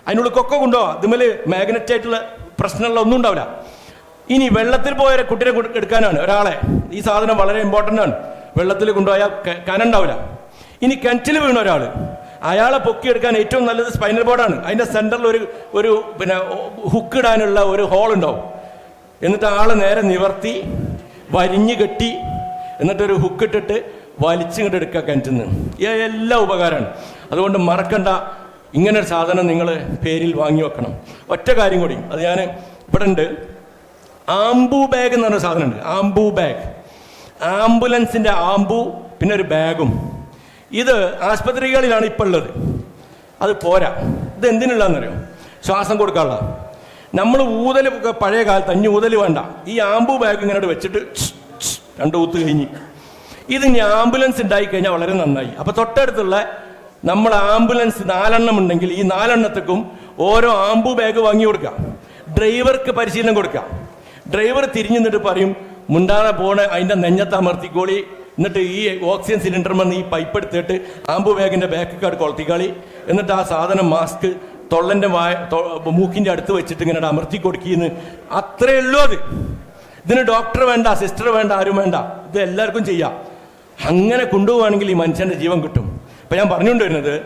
അതിനുള്ളിൽ കൊക്ക കൊണ്ടുപോകാം ഇതുമേൽ മാഗ്നറ്റ് ആയിട്ടുള്ള പ്രശ്നമുള്ള ഒന്നും ഉണ്ടാവില്ല. ഇനി വെള്ളത്തിൽ പോയ കുട്ടിനെ എടുക്കാനാണ് ഒരാളെ. ഈ സാധനം വളരെ ഇമ്പോർട്ടന്റ് ആണ്. വെള്ളത്തിൽ കൊണ്ടുപോയാൽ കനം ഉണ്ടാവില്ല. ഇനി കിണറ്റിൽ വീണ ഒരാൾ അയാളെ പൊക്കിയെടുക്കാൻ ഏറ്റവും നല്ലത് സ്പൈനൽ ബോർഡാണ് അതിന്റെ സെന്ററിൽ ഒരു ഒരു പിന്നെ ഹുക്ക് ഇടാനുള്ള ഒരു ഹോൾ ഉണ്ടാവും. എന്നിട്ട് ആളെ നേരെ നിവർത്തി വരിഞ്ഞു കെട്ടി എന്നിട്ടൊരു ഹുക്ക് ഇട്ടിട്ട് വലിച്ചിങ്ങോട്ട് എടുക്കുക കിണറ്റിൽ എല്ലാ ഉപകാരമാണ്. അതുകൊണ്ട് മറക്കണ്ട. ഇങ്ങനെ ഒരു സാധനം നിങ്ങൾ പേരിൽ വാങ്ങി വെക്കണം. ഒറ്റ കാര്യം കൂടി. അത് ഞാൻ ഇവിടെ ഉണ്ട് ആംബു ബാഗ് എന്ന് പറഞ്ഞ സാധനമുണ്ട്. Ambu bag. ആംബുലൻസിന്റെ ആംബു പിന്നെ ഒരു ബാഗും. ഇത് ആസ്പത്രികളിലാണ് ഇപ്പോൾ ഉള്ളത്. അത് പോരാ. ഇത് എന്തിനുള്ളതെന്നറിയോ? ശ്വാസം കൊടുക്കാനുള്ള. നമ്മൾ ഊതൽ പഴയ കാലത്ത് അഞ്ഞ് ഊതൽ വേണ്ട. ഈ ആംബു ബാഗ് ഇങ്ങനെ വെച്ചിട്ട് രണ്ട് ഊത്ത് കഴിഞ്ഞ്. ഇത് ഇനി ആംബുലൻസ് ഉണ്ടായി കഴിഞ്ഞാൽ വളരെ നന്നായി. അപ്പൊ തൊട്ടടുത്തുള്ള നമ്മൾ ആംബുലൻസ് നാലെണ്ണം ഉണ്ടെങ്കിൽ ഈ നാലെണ്ണത്തേക്കും ഓരോ ആംബു ബാഗ് വാങ്ങി കൊടുക്കാം. ഡ്രൈവർക്ക് പരിശീലനം കൊടുക്കാം. ഡ്രൈവർ തിരിഞ്ഞു നിന്നിട്ട് പറയും മുണ്ടാതെ പോണ അതിന്റെ നെഞ്ഞത്ത് അമർത്തിക്കോളി എന്നിട്ട് ഈ ഓക്സിജൻ സിലിണ്ടർ വന്ന് ഈ പൈപ്പ് എടുത്തിട്ട് ആംബു ബാഗിന്റെ ബാക്ക് കാർഡ് കൊളത്തിക്കാളി എന്നിട്ട് ആ സാധനം മാസ്ക് തൊള്ളന്റെ വായ മൂക്കിന്റെ അടുത്ത് വെച്ചിട്ട് ഇങ്ങനെ അമർത്തി കൊടുക്കിന്ന്. അത്രയേ ഉള്ളൂ അത്. ഇതിന് ഡോക്ടർ വേണ്ട സിസ്റ്റർ വേണ്ട ആരും വേണ്ട. ഇത് എല്ലാവർക്കും ചെയ്യാം. അങ്ങനെ കൊണ്ടുപോവുകയാണെങ്കിൽ ഈ മനുഷ്യന്റെ ജീവൻ കിട്ടും. അപ്പൊ ഞാൻ പറഞ്ഞുകൊണ്ട് വരുന്നത്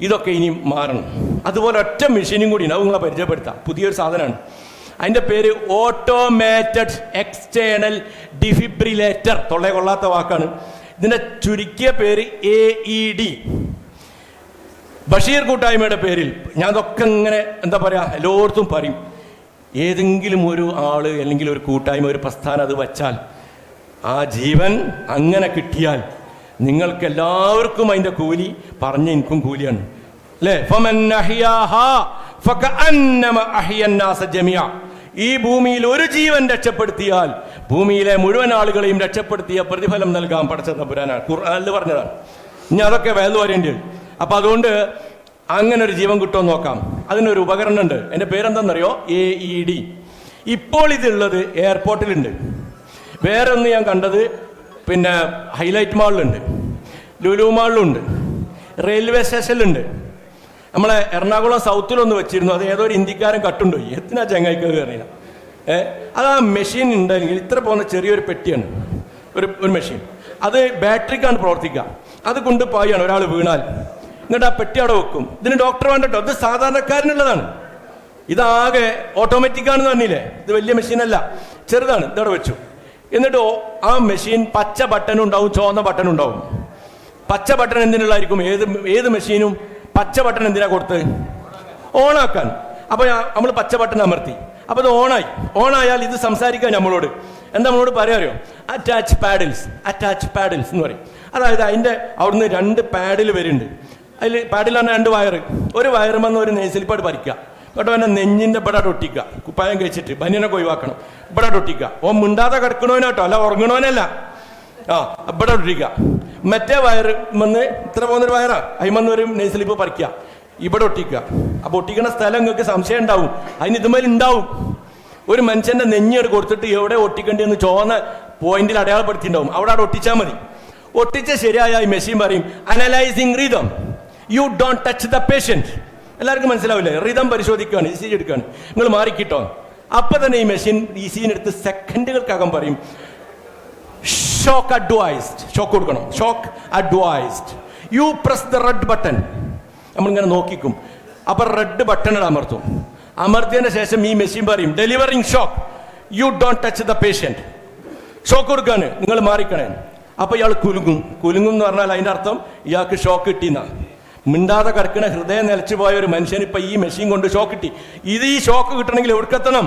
ഇതൊക്കെ ഇനി മാറണം. അതുപോലെ ഒറ്റ മെഷീനും കൂടി അത് നിങ്ങളെ പരിചയപ്പെടുത്താം. പുതിയൊരു സാധനമാണ്. അതിന്റെ പേര് ഓട്ടോമാറ്റഡ് എക്സ്റ്റേണൽ ഡിഫിബ്രിലേറ്റർ തൊള്ളേ കൊള്ളാത്ത വാക്കാണ്. ഇതിന്റെ ചുരുക്കിയ പേര് എ ഇ ഡി ബഷീർ കൂട്ടായ്മയുടെ പേരിൽ ഞാൻ അതൊക്കെ ഇങ്ങനെ എന്താ പറയാ എല്ലായിടത്തും പറയും. ഏതെങ്കിലും ഒരു ആൾ അല്ലെങ്കിൽ ഒരു കൂട്ടായ്മ ഒരു പ്രസ്ഥാനം അത് വച്ചാൽ ആ ജീവൻ അങ്ങനെ കിട്ടിയാൽ നിങ്ങൾക്ക് എല്ലാവർക്കും അതിന്റെ കൂലി പറഞ്ഞ എനിക്കും കൂലിയാണ്. അല്ലേ. ഈ ഭൂമിയിൽ ഒരു ജീവൻ രക്ഷപ്പെടുത്തിയാൽ ഭൂമിയിലെ മുഴുവൻ ആളുകളെയും രക്ഷപ്പെടുത്തിയ പ്രതിഫലം നൽകാൻ പഠിച്ച തമ്പുരാനാണ്. ഖുർആാനിൽ പറഞ്ഞതാണ്. ഇനി അതൊക്കെ വേദ വരേണ്ടി വരും അപ്പൊ അതുകൊണ്ട് അങ്ങനെ ഒരു ജീവൻ കിട്ടുമോ നോക്കാം. അതിനൊരു ഉപകരണം ഉണ്ട് എന്റെ പേരെന്താണെന്നറിയോ? എ ഇ ഡി ഇപ്പോൾ ഇതുള്ളത് എയർപോർട്ടിലുണ്ട്. വേറെ ഒന്ന് ഞാൻ കണ്ടത് പിന്നെ ഹൈലൈറ്റ് മാളിലുണ്ട് ലുലു മാളിലുണ്ട് റെയിൽവേ സ്റ്റേഷനിലുണ്ട് നമ്മളെ എറണാകുളം സൗത്തിലൊന്ന് വെച്ചിരുന്നു. അത് ഏതോ ഒരു ഇന്ത്യക്കാരൻ കട്ടുണ്ടോ? എത്തിനാ ചങ്ങായിക്ക് കയറിയില്ല ഏ അത് ആ മെഷീൻ ഉണ്ടെങ്കിൽ ഇത്ര പോകുന്ന ചെറിയൊരു പെട്ടിയാണ്. ഒരു ഒരു മെഷീൻ അത് ബാറ്ററിക്കാണ് പ്രവർത്തിക്കുക. അത് കൊണ്ട് പായാണ് ഒരാൾ വീണാൽ. എന്നിട്ട് ആ പെട്ടി അവിടെ വെക്കും. ഇതിന് ഡോക്ടർ വേണ്ട കേട്ടോ ഇത് സാധാരണക്കാരനുള്ളതാണ്. ഇതാകെ ഓട്ടോമാറ്റിക് ആണെന്ന് പറഞ്ഞില്ലേ? ഇത് വലിയ മെഷീനല്ല ചെറുതാണ്. ഇതവിടെ വെച്ചു. എന്നിട്ട് ആ മെഷീൻ പച്ച ബട്ടൺ ഉണ്ടാവും ചുവന്ന ബട്ടൺ ഉണ്ടാവും. പച്ച ബട്ടൺ എന്തിനുള്ളായിരിക്കും ഏത് ഏത് മെഷീനും പച്ച ബട്ടൺ എന്തിനാ കൊടുത്ത്? ഓണാക്കാൻ. അപ്പൊ നമ്മൾ പച്ച ബട്ടൺ അമർത്തി. അപ്പൊ അത് ഓണായി. ഓണായാൽ ഇത് സംസാരിക്കാൻ നമ്മളോട്. എന്താ നമ്മളോട് പറയാറിയോ അറ്റാച്ച് പാഡിൽസ് അറ്റാച്ച് പാഡിൽസ് എന്ന് പറയും. അതായത് അതിന്റെ അവിടുന്ന് രണ്ട് പാഡിൽ വരുന്നുണ്ട്. അതിൽ പാഡിലാണ് രണ്ട് വയറ് ഒരു വയറുമെന്ന് ഒരു നെയ്സിലിപ്പാട് പറിക്കുക. എന്നിട്ട് അവനെ നെഞ്ഞിന്റെ ഇവിടെ ഒട്ടിക്കുക കുപ്പായം കഴിച്ചിട്ട് ബനിയനൊക്കെ ഒഴിവാക്കണം. ഇവിടെ ഒട്ടിക്കുക ഓ മിണ്ടാതെ കിടക്കണോനോട്ടോ അല്ല ഉറങ്ങണോനല്ല. ആ ഇവിടെ ഒട്ടിക്കുക മറ്റേ വയറ് വന്ന് ഇത്ര പോകുന്നൊരു വയറാ? അയിമന്ന് ഒരു നെയ്സ്ലിപ്പ് പറിക്കുക. ഇവിടെ ഒട്ടിക്കുക. അപ്പൊ ഒട്ടിക്കണ സ്ഥലം നിങ്ങൾക്ക് സംശയം ഉണ്ടാവും. അതിന് ഇതുമേൽ ഉണ്ടാവും. ഒരു മനുഷ്യന്റെ നെഞ്ഞെട് കൊടുത്തിട്ട് എവിടെ ഒട്ടിക്കേണ്ടതെന്ന് ചോന്ന പോയിന്റിൽ അടയാളപ്പെടുത്തിയിട്ടുണ്ടാവും. അവിടെ അവിടെ ഒട്ടിച്ചാൽ മതി. ഒട്ടിച്ച ശരിയായ മെഷീൻ പറയും analysing rhythm you don't touch the patient എല്ലാവർക്കും മനസ്സിലാവില്ലേ? റിതം പരിശോധിക്കുകയാണ് ഇ സി ജി എടുക്കുകയാണ്. നിങ്ങൾ മാറിക്കിട്ടോ? അപ്പൊ തന്നെ ഈ മെഷീൻ ഇ സിനെടുത്ത് സെക്കൻഡുകൾക്കകം പറയും ഷോക്ക് അഡ്വൈസ്ഡ് ഷോക്ക് കൊടുക്കണം. Shock advised you press the red button നമ്മളിങ്ങനെ നോക്കിക്കും. അപ്പൊ റെഡ് ബട്ടൺ അമർത്തും അമർത്തിയതിന് ശേഷം ഈ മെഷീൻ പറയും delivering shock you don't touch the patient shock കൊടുക്കാണ് നിങ്ങൾ മാറിക്കണേ. അപ്പൊ ഇയാൾ കുലുങ്ങും. കുലുങ്ങും എന്ന് പറഞ്ഞാൽ അതിന്റെ അർത്ഥം ഇയാൾക്ക് ഷോക്ക് കിട്ടിയെന്നാ. മിണ്ടാതെ കിടക്കണ ഹൃദയം നിലച്ചു പോയ ഒരു മനുഷ്യന് ഇപ്പൊ ഈ മെഷീൻ കൊണ്ട് ഷോക്ക് കിട്ടി. ഇത് ഈ ഷോക്ക് കിട്ടണമെങ്കിൽ എത്തണം?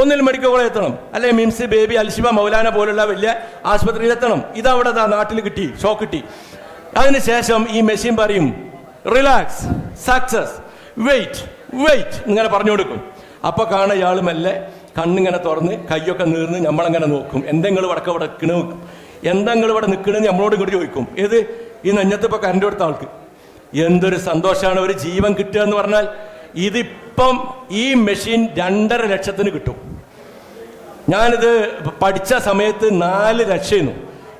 ഒന്നിൽ മെഡിക്കൽ കോളേജ് എത്തണം. അല്ലെ മിംസ് ബേബി അൽഷിബ മൗലാന പോലുള്ള വലിയ ആശുപത്രിയിൽ എത്തണം. ഇതവിടെ നാട്ടിൽ കിട്ടി ഷോക്ക് കിട്ടി. അതിനുശേഷം ഈ മെഷീൻ പറയും റിലാക്സ് സക്സസ് വെയിറ്റ് വെയിറ്റ് ഇങ്ങനെ പറഞ്ഞു കൊടുക്കും. അപ്പൊ കാണ ഇയാൾ മെല്ലെ കണ്ണിങ്ങനെ തുറന്ന് കൈയൊക്കെ നീർന്ന് നമ്മളങ്ങനെ നോക്കും. എന്തെങ്കിലും വടക്ക ഇവിടെ നിൽക്കണ എന്തെങ്കിലും ഇവിടെ നിൽക്കണെന്ന് നമ്മളോട് ഇങ്ങോട്ട് ചോദിക്കും. ഏത്? ഈ നെഞ്ഞത്ത് ഇപ്പൊ കരണ്ട് കൊടുത്ത ആൾക്ക്. എന്തൊരു സന്തോഷമാണ് ഒരു ജീവൻ കിട്ടുക എന്ന് പറഞ്ഞാൽ ഇതിപ്പം ഈ മെഷീൻ രണ്ടര ലക്ഷത്തിന് കിട്ടും. ഞാനിത് പഠിച്ച സമയത്ത് നാല് ലക്ഷമായിരുന്നു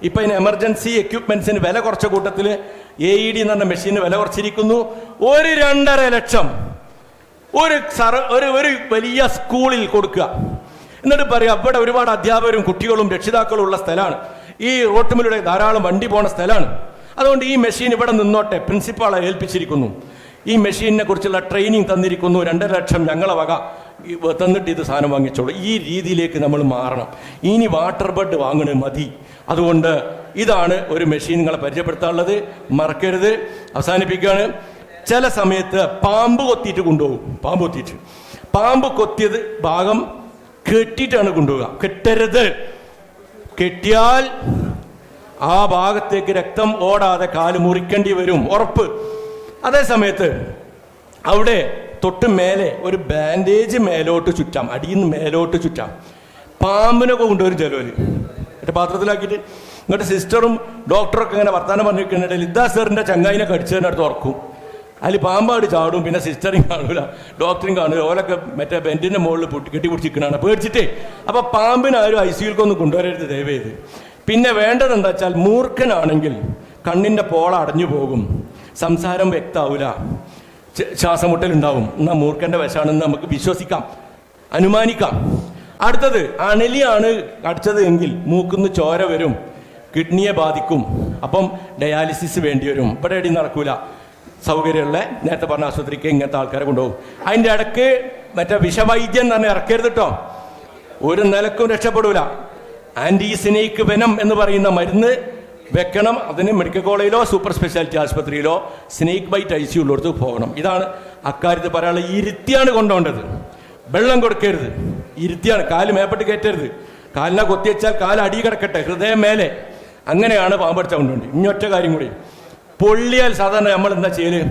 ഇപ്പൊ ഇതിന് എമർജൻസി എക്യുപ്മെന്റ്സിന് വില കുറച്ച കൂട്ടത്തിൽ എ ഇ ഡി എന്ന് പറഞ്ഞ മെഷീന് വില കുറച്ചിരിക്കുന്നു. ഒരു രണ്ടര ലക്ഷം. ഒരു സറ ഒരു ഒരു വലിയ സ്കൂളിൽ കൊടുക്കുക. എന്നിട്ട് പറയാം അവിടെ ഒരുപാട് അധ്യാപകരും കുട്ടികളും രക്ഷിതാക്കളും ഉള്ള സ്ഥലമാണ് ഈ റോട്ടുമിലൂടെ ധാരാളം വണ്ടി പോണ സ്ഥലമാണ് അതുകൊണ്ട് ഈ മെഷീൻ ഇവിടെ നിന്നോട്ടെ. പ്രിൻസിപ്പാളെ ഏൽപ്പിച്ചിരിക്കുന്നു. ഈ മെഷീനെ കുറിച്ചുള്ള ട്രെയിനിങ് തന്നിരിക്കുന്നു. രണ്ടര ലക്ഷം ഞങ്ങളെ വക തന്നിട്ട് ഇത് സാധനം വാങ്ങിച്ചോളൂ. ഈ രീതിയിലേക്ക് നമ്മൾ മാറണം. ഇനി വാട്ടർ ബെഡ് വാങ്ങണ മതി. അതുകൊണ്ട് ഇതാണ് ഒരു മെഷീൻ നിങ്ങളെ പരിചയപ്പെടുത്താനുള്ളത്. മറക്കരുത്. അവസാനിപ്പിക്കുകയാണ്. ചില സമയത്ത് പാമ്പ് കൊത്തിയിട്ട് കൊണ്ടുപോകും. പാമ്പ് കൊത്തിയിട്ട്. പാമ്പ് കൊത്തിയത് ഭാഗം കെട്ടിയിട്ടാണ് കൊണ്ടുപോകുക കെട്ടരുത്. കെട്ടിയാൽ ആ ഭാഗത്തേക്ക് രക്തം ഓടാതെ കാൽ മുറിക്കേണ്ടി വരും. ഉറപ്പ്. അതേ സമയത്ത് അവിടെ തൊട്ട് മേലെ ഒരു ബാൻഡേജ് മേലോട്ട് ചുറ്റാം. അടിയിൽ നിന്ന് മേലോട്ട് ചുറ്റാം. പാമ്പിനൊക്കെ കൊണ്ടുവരും ചിലവർ എന്നിട്ട് പാത്രത്തിലാക്കിയിട്ട് എന്നിട്ട് സിസ്റ്ററും ഡോക്ടറൊക്കെ ഇങ്ങനെ വർത്താനം പറഞ്ഞിരിക്കുന്നുണ്ട് ഇതാ സാറിന്റെ ചങ്ങായിനെ കടിച്ചതിന്റെ അടുത്ത് ഉറക്കും. അതിൽ പാമ്പാട് ചാടും. പിന്നെ സിസ്റ്ററും കാണൂല. ഡോക്ടറും കാണൂല. ഓലൊക്കെ മറ്റേ ബെന്റിന്റെ മുകളിൽ കെട്ടി പിടിച്ചിരിക്കണാണ് പേടിച്ചിട്ടേ. അപ്പൊ പാമ്പിനാരും ഐ സിയിൽക്കൊന്നും കൊണ്ടുവരരുത് ദയവേത് പിന്നെ വേണ്ടത് എന്താ വെച്ചാൽ മൂർഖനാണെങ്കിൽ കണ്ണിന്റെ പോള അടഞ്ഞു പോകും. സംസാരം വ്യക്താവൂല ച- ശ്വാസമുട്ടലുണ്ടാവും. എന്നാ മൂർഖന്റെ വശമാണെന്ന് നമുക്ക് വിശ്വസിക്കാം. അനുമാനിക്കാം. അടുത്തത് അണലിയാണ് അടിച്ചത് എങ്കിൽ മൂക്കുന്ന് ചോര വരും കിഡ്നിയെ ബാധിക്കും. അപ്പം ഡയാലിസിസ് വേണ്ടി വരും. ഇവിടെ എടി നടക്കൂല. സൗകര്യമുള്ള നേരത്തെ പറഞ്ഞ ആശുപത്രിക്ക് ഇങ്ങനത്തെ ആൾക്കാരെ കൊണ്ടുപോകും. അതിന്റെ ഇടയ്ക്ക് മറ്റേ വിഷവൈദ്യം തന്നെ ഇറക്കരുത് കേട്ടോ ഒരു നിലക്കും രക്ഷപ്പെടൂല. ആന്റി സ്നേക്ക് വെനം എന്ന് പറയുന്ന മരുന്ന് വെക്കണം അതിന് മെഡിക്കൽ കോളേജിലോ സൂപ്പർ സ്പെഷ്യാലിറ്റി ആശുപത്രിയിലോ സ്നേക്ക് ബൈറ്റ് ഐ സി ഉള്ളിടത്ത് പോകണം. ഇതാണ് അക്കാര്യത്തിൽ പറയാനുള്ള ഇരുത്തിയാണ് കൊണ്ടുപോകേണ്ടത്. വെള്ളം കൊടുക്കരുത്. ഇരുത്തിയാണ്. കാൽ മേപ്പെട്ട് കയറ്റരുത്. കാലിനെ കൊത്തിവെച്ചാൽ കാൽ അടി കിടക്കട്ടെ ഹൃദയം മേലെ. അങ്ങനെയാണ് പാമ്പടിച്ച കൊണ്ടുണ്ട് ഇനി ഒറ്റ കാര്യം കൂടി. പൊള്ളിയാൽ സാധാരണ നമ്മൾ എന്താ ചെയ്യൽ?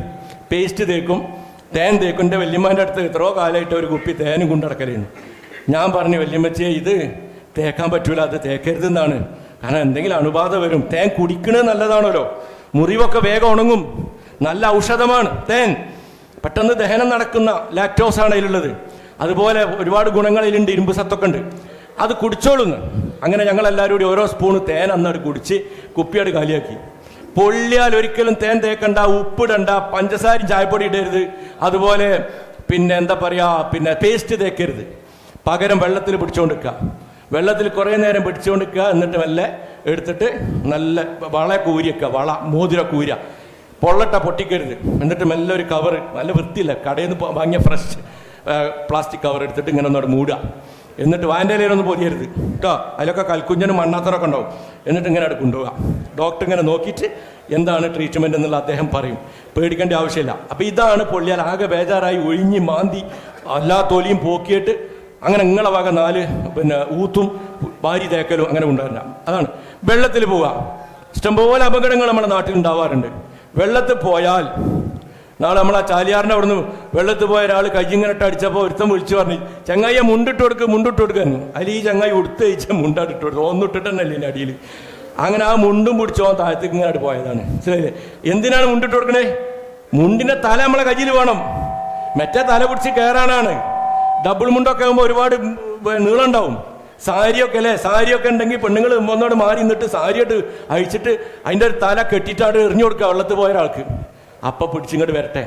പേസ്റ്റ് തേക്കും തേൻ തേക്കും. എന്റെ വല്യമ്മാന്റെ അടുത്ത് എത്രയോ കാലമായിട്ട് ഒരു കുപ്പി തേനും കൊണ്ടിടക്കലാണ് ഞാൻ പറഞ്ഞു വല്യമ്മച്ചേ ഇത് തേക്കാൻ പറ്റൂല അത് തേക്കരുതെന്നാണ്. കാരണം എന്തെങ്കിലും അണുബാധ വരും തേൻ കുടിക്കണത് നല്ലതാണല്ലോ. മുറിവൊക്കെ വേഗം ഉണങ്ങും. നല്ല ഔഷധമാണ് തേൻ. പെട്ടെന്ന് ദഹനം നടക്കുന്ന ലാക്ടോസ് ആണ് അതിലുള്ളത്. അതുപോലെ ഒരുപാട് ഗുണങ്ങളിലുണ്ട് ഇരുമ്പ് സത്തൊക്കെ ഉണ്ട്. അത് കുടിച്ചോളുന്നു അങ്ങനെ ഞങ്ങൾ എല്ലാവരും കൂടി ഓരോ സ്പൂണ് തേൻ അന്നട് കുടിച്ച് കുപ്പിയോട് കാലിയാക്കി. പൊള്ളിയാൽ ഒരിക്കലും തേൻ തേക്കണ്ട ഉപ്പിടണ്ട പഞ്ചസാര ചായപ്പൊടി ഇടരുത്. അതുപോലെ പിന്നെ എന്താ പറയാ പിന്നെ പേസ്റ്റ് തേക്കരുത്. പകരം വെള്ളത്തിൽ പിടിച്ചുകൊണ്ടിരിക്കുക വെള്ളത്തിൽ കുറേ നേരം പിടിച്ചുകൊണ്ടിരിക്കുക എന്നിട്ട് മെല്ലെ എടുത്തിട്ട് നല്ല വള കൂരിയൊക്കെ വള മോതിര കൂര പൊള്ളട്ട പൊട്ടിക്കരുത്. എന്നിട്ട് മെല്ലെ ഒരു കവർ നല്ല വൃത്തിയില്ല. കടയിൽ നിന്ന് വാങ്ങിയ ഫ്രഷ് പ്ലാസ്റ്റിക് കവർ എടുത്തിട്ട് ഇങ്ങനെ ഒന്നോട് മൂടുക. എന്നിട്ട് വാന്റെ ഇലയിലൊന്നും പൊതിയരുത്. കേട്ടോ അതിലൊക്കെ കൽക്കുഞ്ഞനും മണ്ണാത്തറൊക്കെ ഉണ്ടാവും. എന്നിട്ട് ഇങ്ങനെ അവിടെ കൊണ്ടുപോകാം ഡോക്ടർ ഇങ്ങനെ നോക്കിയിട്ട് എന്താണ് ട്രീറ്റ്മെന്റ് എന്നുള്ള അദ്ദേഹം പറയും. പേടിക്കേണ്ട ആവശ്യമില്ല. അപ്പോൾ ഇതാണ് പൊള്ളിയാൽ ആകെ ബേജാറായി ഒഴിഞ്ഞ് മാന്തി എല്ലാ തൊലിയും പോക്കിയിട്ട് അങ്ങനെ നിങ്ങളെ വക നാല് പിന്നെ ഊത്തും വാരി തേക്കലും അങ്ങനെ ഉണ്ടാവില്ല അതാണ്. വെള്ളത്തിൽ പോവുക. ഇഷ്ടംപോലെ അപകടങ്ങൾ നമ്മുടെ നാട്ടിൽ ഉണ്ടാവാറുണ്ട്. വെള്ളത്തിൽ പോയാൽ നാളെ നമ്മൾ ആ ചാലിയാറിന്റെ അവിടുന്ന് വെള്ളത്തിൽ പോയ ഒരാൾ കയ്യിങ്ങനിട്ട് അടിച്ചപ്പോൾ ഒരുത്തം വിളിച്ചു പറഞ്ഞു ചങ്ങായിയെ മുണ്ടിട്ട് കൊടുക്കുക മുണ്ടിട്ട് കൊടുക്കാൻ അതിൽ ഈ ചങ്ങായി ഉടുത്ത് കഴിച്ച മുണ്ടാട്ട് ഇട്ട് ഒന്നിട്ടിട്ട് തന്നെ അല്ലേ അടിയിൽ. അങ്ങനെ ആ മുണ്ടും പിടിച്ചോ താഴത്തേക്ക് ഇങ്ങനെ പോയതാണ്. മനസ്സിലായില്ലേ? എന്തിനാണ് മുണ്ടിട്ട് കൊടുക്കണേ? മുണ്ടിന്റെ തല നമ്മളെ കയ്യിൽ വേണം. മറ്റേ തല പിടിച്ച് കയറാനാണ്. ഡബിൾ മുണ്ടൊക്കെ ആകുമ്പോൾ ഒരുപാട് നീളം ഉണ്ടാവും സാരിയൊക്കെ അല്ലേ? സാരിയൊക്കെ ഉണ്ടെങ്കിൽ പെണ്ണുങ്ങൾ ഒന്നോട് മാറി നിന്നിട്ട് സാരിയോട്ട് അഴിച്ചിട്ട് അതിന്റെ ഒരു തല കെട്ടിയിട്ടാണ് എറിഞ്ഞു കൊടുക്കുക വെള്ളത്തിൽ പോയ ഒരാൾക്ക്. അപ്പം പിടിച്ചിങ്ങോട്ട് വരട്ടെ.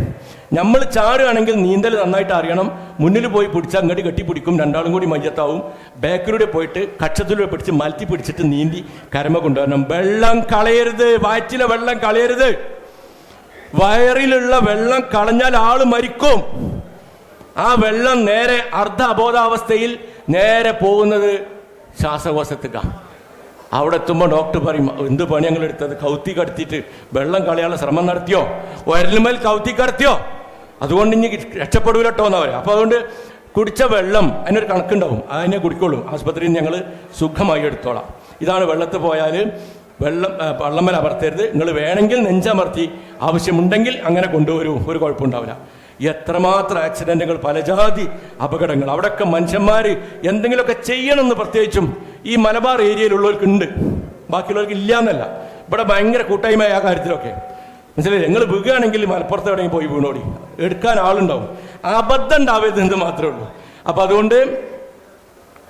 നമ്മൾ ചാടുകയാണെങ്കിൽ നീന്തൽ നന്നായിട്ട് അറിയണം. മുന്നിൽ പോയി പിടിച്ചാൽ അങ്ങോട്ട് കെട്ടി പിടിക്കും. രണ്ടാളും കൂടി മയ്യത്താവും ബാക്കിലൂടെ പോയിട്ട് കക്ഷത്തിലൂടെ പിടിച്ച് മലത്തി പിടിച്ചിട്ട് നീന്തി കരമ കൊണ്ടുവരണം. വെള്ളം കളയരുത്. വയറ്റിലെ വെള്ളം കളയരുത്. വയറിലുള്ള വെള്ളം കളഞ്ഞാൽ ആൾ മരിക്കും. ആ വെള്ളം നേരെ അർദ്ധ അബോധാവസ്ഥയിൽ നേരെ പോകുന്നത് ശ്വാസകോശത്തേക്കാണ് അവിടെ എത്തുമ്പോൾ ഡോക്ടർ പറയും എന്ത് പണി ഞങ്ങൾ എടുത്തത്? കൗത്തി കടത്തിയിട്ട് വെള്ളം കളയാനുള്ള ശ്രമം നടത്തിയോ? ഒരലുമേൽ കൗത്തി കടത്തിയോ? അതുകൊണ്ട് ഇനി രക്ഷപ്പെടൂലട്ടോ എന്നാ പറയാം. അപ്പൊ അതുകൊണ്ട് കുടിച്ച വെള്ളം അതിനൊരു കണക്കുണ്ടാവും. അതിനെ കുടിക്കോളും. ആസ്പത്രിയിൽ ഞങ്ങൾ സുഖമായി എടുത്തോളാം. ഇതാണ് വെള്ളത്തിൽ പോയാൽ വെള്ളം വള്ളമ്മൽ അമർത്തരുത്. നിങ്ങൾ വേണമെങ്കിൽ നെഞ്ചമർത്തി. ആവശ്യമുണ്ടെങ്കിൽ അങ്ങനെ കൊണ്ടുവരൂ. ഒരു കുഴപ്പമുണ്ടാവില്ല. എത്രമാത്രം ആക്സിഡന്റുകൾ പലജാതി അപകടങ്ങൾ അവിടെയൊക്കെ മനുഷ്യന്മാർ എന്തെങ്കിലുമൊക്കെ ചെയ്യണമെന്ന് പ്രത്യേകിച്ചും ഈ മലബാർ ഏരിയയിലുള്ളവർക്ക് ഉണ്ട്. ബാക്കിയുള്ളവർക്ക് ഇല്ല എന്നല്ല ഇവിടെ ഭയങ്കര കൂട്ടായ്മ ആ കാര്യത്തിലൊക്കെ. മനസ്സിലായി ഞങ്ങൾ വീഴുകയാണെങ്കിൽ മലപ്പുറത്ത് എവിടെയെങ്കിലും പോയി വീണോടി. എടുക്കാൻ ആളുണ്ടാവും. അബദ്ധം ഉണ്ടാവരുത് എന്ന് മാത്രമേ ഉള്ളൂ. അപ്പൊ അതുകൊണ്ട്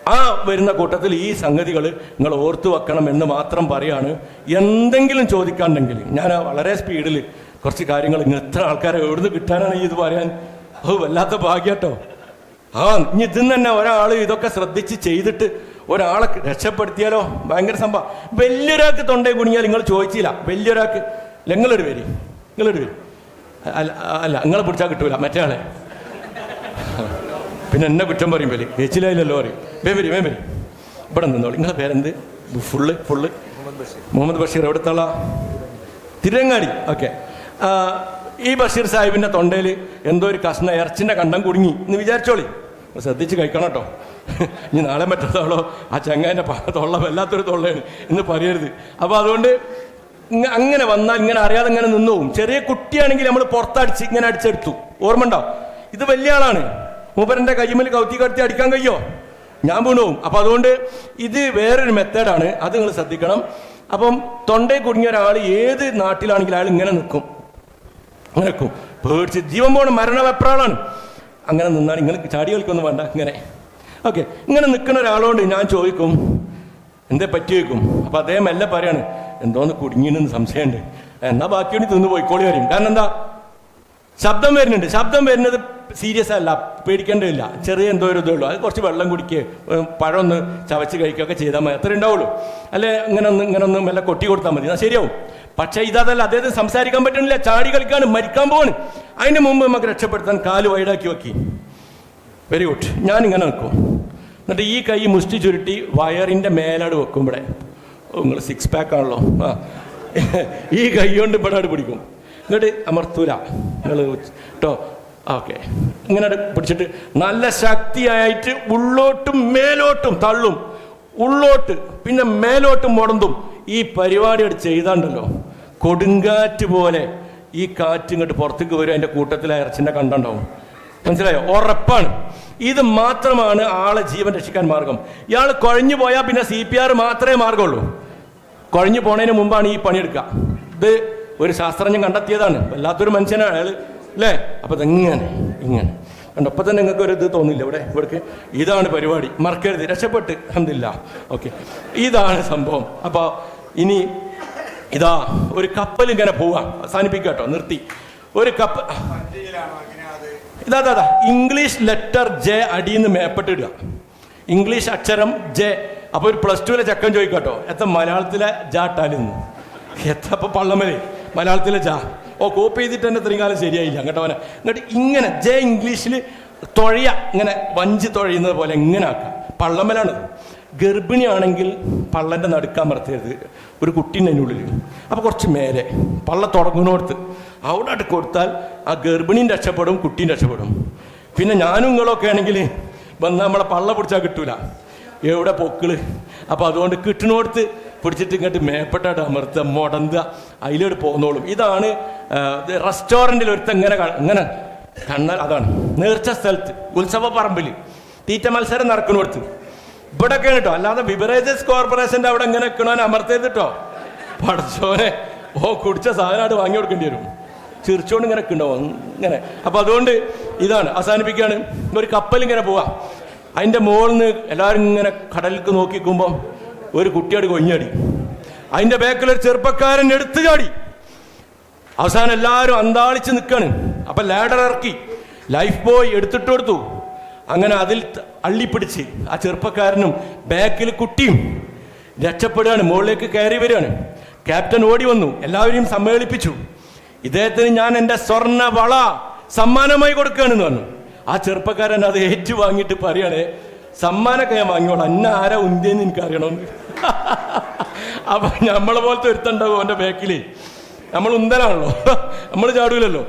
ആ വരുന്ന കൂട്ടത്തിൽ ഈ സംഗതികൾ നിങ്ങൾ ഓർത്തു വെക്കണം എന്ന് മാത്രം പറയാണ്. എന്തെങ്കിലും ചോദിക്കാണ്ടെങ്കിൽ ഞാൻ വളരെ സ്പീഡിൽ കുറച്ച് കാര്യങ്ങൾ ഇങ്ങനെ എത്ര ആൾക്കാരെ എവിടുന്ന് കിട്ടാനാണ് ഈ ഇത് പറയാൻ? അത് വല്ലാത്ത ഭാഗ്യട്ടോ ആ ഇനി ഇതിന്ന് തന്നെ ഒരാൾ ഇതൊക്കെ ശ്രദ്ധിച്ച് ചെയ്തിട്ട് ഒരാളെ രക്ഷപ്പെടുത്തിയാലോ? ഭയങ്കര സംഭവം. വലിയൊരാൾക്ക് തൊണ്ടേ കുണിഞ്ഞാൽ നിങ്ങൾ ചോദിച്ചില്ല. വലിയൊരാൾക്ക് നിങ്ങളൊരു പേര്. നിങ്ങളൊരു പേര്. അല്ല അല്ല നിങ്ങളെ പിടിച്ചാൽ കിട്ടൂല. മറ്റേ ആളെ പിന്നെ എന്നെ കുറ്റം പറയും പേര് ചേച്ചിലായില്ലല്ലോ പറയും. വേ വരും വേ വരും. ഇവിടെ നിന്നോളി. നിങ്ങളെ പേരെന്ത്? Full full. മുഹമ്മദ് ബഷീർ. എവിടുത്തുള്ള തിരങ്ങാടി. ഓക്കെ. ഈ ബഷീർ സാഹിബിന്റെ തൊണ്ടയിൽ എന്തോ ഒരു കഷ്ണ ഇറച്ചിന്റെ കണ്ടം കുടുങ്ങി എന്ന് വിചാരിച്ചോളി. ശ്രദ്ധിച്ച് കഴിക്കണം കേട്ടോ. ഇനി നാളെ പറ്റത്തോളോ ആ ചങ്ങാന്റെ തൊള്ള വല്ലാത്തൊരു തൊള്ളയാണ് എന്ന് പറയരുത്. അപ്പോൾ അതുകൊണ്ട് അങ്ങനെ വന്നാൽ ഇങ്ങനെ അറിയാതെ ഇങ്ങനെ നിന്നു പോകും ചെറിയ കുട്ടിയാണെങ്കിൽ നമ്മൾ പുറത്തടിച്ച് ഇങ്ങനെ അടിച്ചെടുത്തു. ഓർമ്മ ഉണ്ടോ? ഇത് വലിയ ആളാണ്. മൂപ്പരന്റെ കയ്യുമ്മൽ കൗത്തി കടത്തി അടിക്കാൻ കഴിയോ? ഞാൻ വീണുപോകും അപ്പം അതുകൊണ്ട് ഇത് വേറൊരു മെത്തേഡാണ്. അത് നിങ്ങൾ ശ്രദ്ധിക്കണം. അപ്പം തൊണ്ടയിൽ കുടുങ്ങിയ ഒരാൾ ഏത് നാട്ടിലാണെങ്കിലും അയാൾ ഇങ്ങനെ നിൽക്കും. അങ്ങനെ വെക്കും പേടിച്ച് ജീവൻ പോകണം മരണം എപ്രാളാണ് അങ്ങനെ നിന്നാണ് നിങ്ങൾ ചാടി കളിക്കൊന്നും വേണ്ട ഇങ്ങനെ. ഓക്കെ ഇങ്ങനെ നിൽക്കുന്ന ഒരാളോട് ഞാൻ ചോദിക്കും എന്തേ പറ്റി? വയ്ക്കും അപ്പൊ അദ്ദേഹം എല്ലാം പറയാണ് എന്തോന്ന് കുടുങ്ങിയെന്ന് സംശയമുണ്ട്. എന്നാ ബാക്കിയോട് തിന്ന് പോയിക്കോളി വരും കാരണം എന്താ? ശബ്ദം വരുന്നുണ്ട്. ശബ്ദം വരുന്നത് സീരിയസ് അല്ല പേടിക്കേണ്ടതില്ല. ചെറിയ എന്തോ ഒരു ഇതേ ഉള്ളൂ. അത് കുറച്ച് വെള്ളം കുടിക്കുക പഴം ഒന്ന് ചവച്ച് കഴിക്കുകയൊക്കെ ചെയ്താൽ മതി. അത്രേ ഉണ്ടാവുള്ളൂ. അല്ലെ? ഇങ്ങനെ ഒന്ന് ഇങ്ങനെ ഒന്ന് മെല്ലെ കൊട്ടി കൊടുത്താൽ മതി. എന്നാൽ ശരിയാവും. പക്ഷേ ഇതല്ല അദ്ദേഹത്തിന് സംസാരിക്കാൻ പറ്റുന്നില്ല. ചാടി കളിക്കാണ് മരിക്കാൻ പോവാണ്. അതിന് മുമ്പ് നമുക്ക് രക്ഷപ്പെടുത്താൻ കാൽ വൈഡാക്കി വെക്കി. വെരി ഗുഡ് ഞാൻ ഇങ്ങനെ നിൽക്കും. എന്നിട്ട് ഈ കൈ മുഷ്ടി ചുരുട്ടി വയറിന്റെ മേലാട് വെക്കും ഇവിടെ. നിങ്ങൾ സിക്സ് പാക്ക് ആണല്ലോ. ആ. ഈ കൈ കൊണ്ട് ഇവിടെ പിടിക്കും. എന്നിട്ട് അമർത്തൂല. നിങ്ങൾ കേട്ടോ ഓക്കെ. ഇങ്ങനെ പിടിച്ചിട്ട് നല്ല ശക്തിയായിട്ട് ഉള്ളോട്ടും മേലോട്ടും തള്ളും. ഉള്ളോട്ട് പിന്നെ മേലോട്ടും മുടന്തും. ഈ പരിപാടി ചെയ്താണ്ടല്ലോ. കൊടുങ്കാറ്റ് പോലെ ഈ കാറ്റ് ഇങ്ങോട്ട് പുറത്തേക്ക് വരും അതിന്റെ കൂട്ടത്തിൽ ഇറച്ചിന്റെ കണ്ടുണ്ടാവും. മനസ്സിലായോ? ഉറപ്പാണ്. ഇത് മാത്രമാണ് ആളെ ജീവൻ രക്ഷിക്കാൻ മാർഗം. ഇയാൾ കുഴഞ്ഞു പോയാൽ പിന്നെ സി പി ആർ മാത്രമേ മാർഗമുള്ളൂ. കുഴഞ്ഞു പോണതിന് മുമ്പാണ് ഈ പണിയെടുക്കുക. ഇത് ഒരു ശാസ്ത്രജ്ഞൻ കണ്ടെത്തിയതാണ്. വല്ലാത്തൊരു മനുഷ്യനാണ് അയാൾ അല്ലേ? അപ്പൊ ഇതെങ്ങനെ ഇങ്ങനെ കണ്ടോ? തന്നെ നിങ്ങൾക്ക് ഒരു ഇത് തോന്നില്ല ഇവിടെ ഇവിടേക്ക്. ഇതാണ് പരിപാടി. മറക്കരുത്. രക്ഷപ്പെട്ട്. എന്തില്ല ഓക്കെ. ഇതാണ് സംഭവം. അപ്പോൾ ഇനി ഇതാ ഒരു കപ്പൽ ഇങ്ങനെ പോവാ. അവസാനിപ്പിക്കട്ടോ നിർത്തി. ഒരു കപ്പൽ ഇതാ അതാ ഇംഗ്ലീഷ് ലെറ്റർ ജെ അടിയിൽ മേപ്പെട്ടിടുക. ഇംഗ്ലീഷ് അക്ഷരം ജെ അപ്പൊ ഒരു പ്ലസ് ടുവിലെ ചക്കൻ ചോദിക്കട്ടോ എത്ര മലയാളത്തിലെ ജാട്ടാലിന്ന് എത്ര അപ്പൊ പള്ളമലി? മലയാളത്തിലെ ജാ. ഓ കോപ്പി ചെയ്തിട്ട് തന്നെ ഇത്രയും കാലം ശരിയായില്ല അങ്ങോട്ട് അവനെ. എന്നിട്ട് ഇങ്ങനെ ജെ ഇംഗ്ലീഷിൽ തുഴയ ഇങ്ങനെ വഞ്ചി തുഴയുന്നത് പോലെ എങ്ങനെ ആക്കുക പള്ളമലാണ്. ഗർഭിണിയാണെങ്കിൽ പള്ളന്റെ നടുക്കാൻ മറത്തരുത് ഒരു കുട്ടീന്റെ ഉള്ളിൽ അപ്പോൾ കുറച്ച് മേലെ. പള്ള തുടങ്ങുന്നോടത്ത്. അവിടെ അടുത്ത് കൊടുത്താൽ ആ ഗർഭിണിയും രക്ഷപ്പെടും കുട്ടിയും രക്ഷപ്പെടും. പിന്നെ ഞാനും നിങ്ങളൊക്കെ ആണെങ്കിൽ വന്ന് നമ്മളെ പള്ള പിടിച്ചാൽ കിട്ടൂല. എവിടെ പൊക്കിൾ. അപ്പോൾ അതുകൊണ്ട് കിട്ടുന്നോടത്ത് പിടിച്ചിട്ട് ഇങ്ങോട്ട് മേപ്പെട്ടായിട്ട് അമർത്തുക മുടന്തുക. അതിലോട്ട് പോന്നോളും. ഇതാണ് റെസ്റ്റോറന്റിൽ ഒരുത്ത ഇങ്ങനെ ഇങ്ങനെ കണ്ടാൽ അതാണ്. നേർച്ച സ്ഥലത്ത്. ഉത്സവ പറമ്പിൽ തീറ്റ മത്സരം നടക്കുന്നിടത്ത് ഇവിടെയൊക്കെയാണ് കേട്ടോ അല്ലാതെ ബിവറേജസ് കോർപ്പറേഷന്റെ അവിടെ ഇങ്ങനെ നിൽക്കണോനെ അമർത്തിയത് കേട്ടോ പഠിച്ചോനെ ഓ കുടിച്ച സാധനമായിട്ട് വാങ്ങി കൊടുക്കേണ്ടി വരും. ചിരിച്ചോണ്ട് ഇങ്ങനെ ഉണ്ടാവും ഇങ്ങനെ. അപ്പൊ അതുകൊണ്ട് ഇതാണ് അവസാനിപ്പിക്കുകയാണ്. ഒരു കപ്പൽ ഇങ്ങനെ പോവാ. അതിന്റെ മുകളിൽ നിന്ന് എല്ലാവരും ഇങ്ങനെ കടലിലേക്ക് നോക്കിക്കുമ്പോൾ ഒരു കുട്ടിയോട് കൊഞ്ഞടി. അതിന്റെ ബാക്കിൽ ഒരു ചെറുപ്പക്കാരൻ എടുത്തു ചാടി. അവസാനം എല്ലാവരും അന്താളിച്ച് നിൽക്കാണ് അപ്പൊ ലാഡർ ഇറക്കി. ലൈഫ് ബോയ് എടുത്തിട്ട് കൊടുത്തു. അങ്ങനെ അതിൽ അള്ളിപ്പിടിച്ച് ആ ചെറുപ്പക്കാരനും ബാക്കിൽ കുട്ടിയും രക്ഷപ്പെടുകയാണ് മുകളിലേക്ക് കയറി വരികയാണ്. ക്യാപ്റ്റൻ ഓടി വന്നു എല്ലാവരെയും സമ്മേളിപ്പിച്ചു. ഇദ്ദേഹത്തിന് ഞാൻ എന്റെ സ്വർണ വള സമ്മാനമായി കൊടുക്കുകയാണെന്ന് പറഞ്ഞു. ആ ചെറുപ്പക്കാരൻ അത് ഏറ്റു വാങ്ങിയിട്ട് പറയണേ സമ്മാനമൊക്കെ ഞാൻ വാങ്ങിയോളാം അന്ന ആരാ ഉന്തിയെന്ന് എനിക്ക് അറിയണമെന്ന് അപ്പൊ നമ്മളെ പോലത്തെ ഒരുത്തുണ്ടാവും അവന്റെ ബാക്കിൽ നമ്മൾ ഉന്തനാണല്ലോ നമ്മൾ ചാടൂലല്ലോ.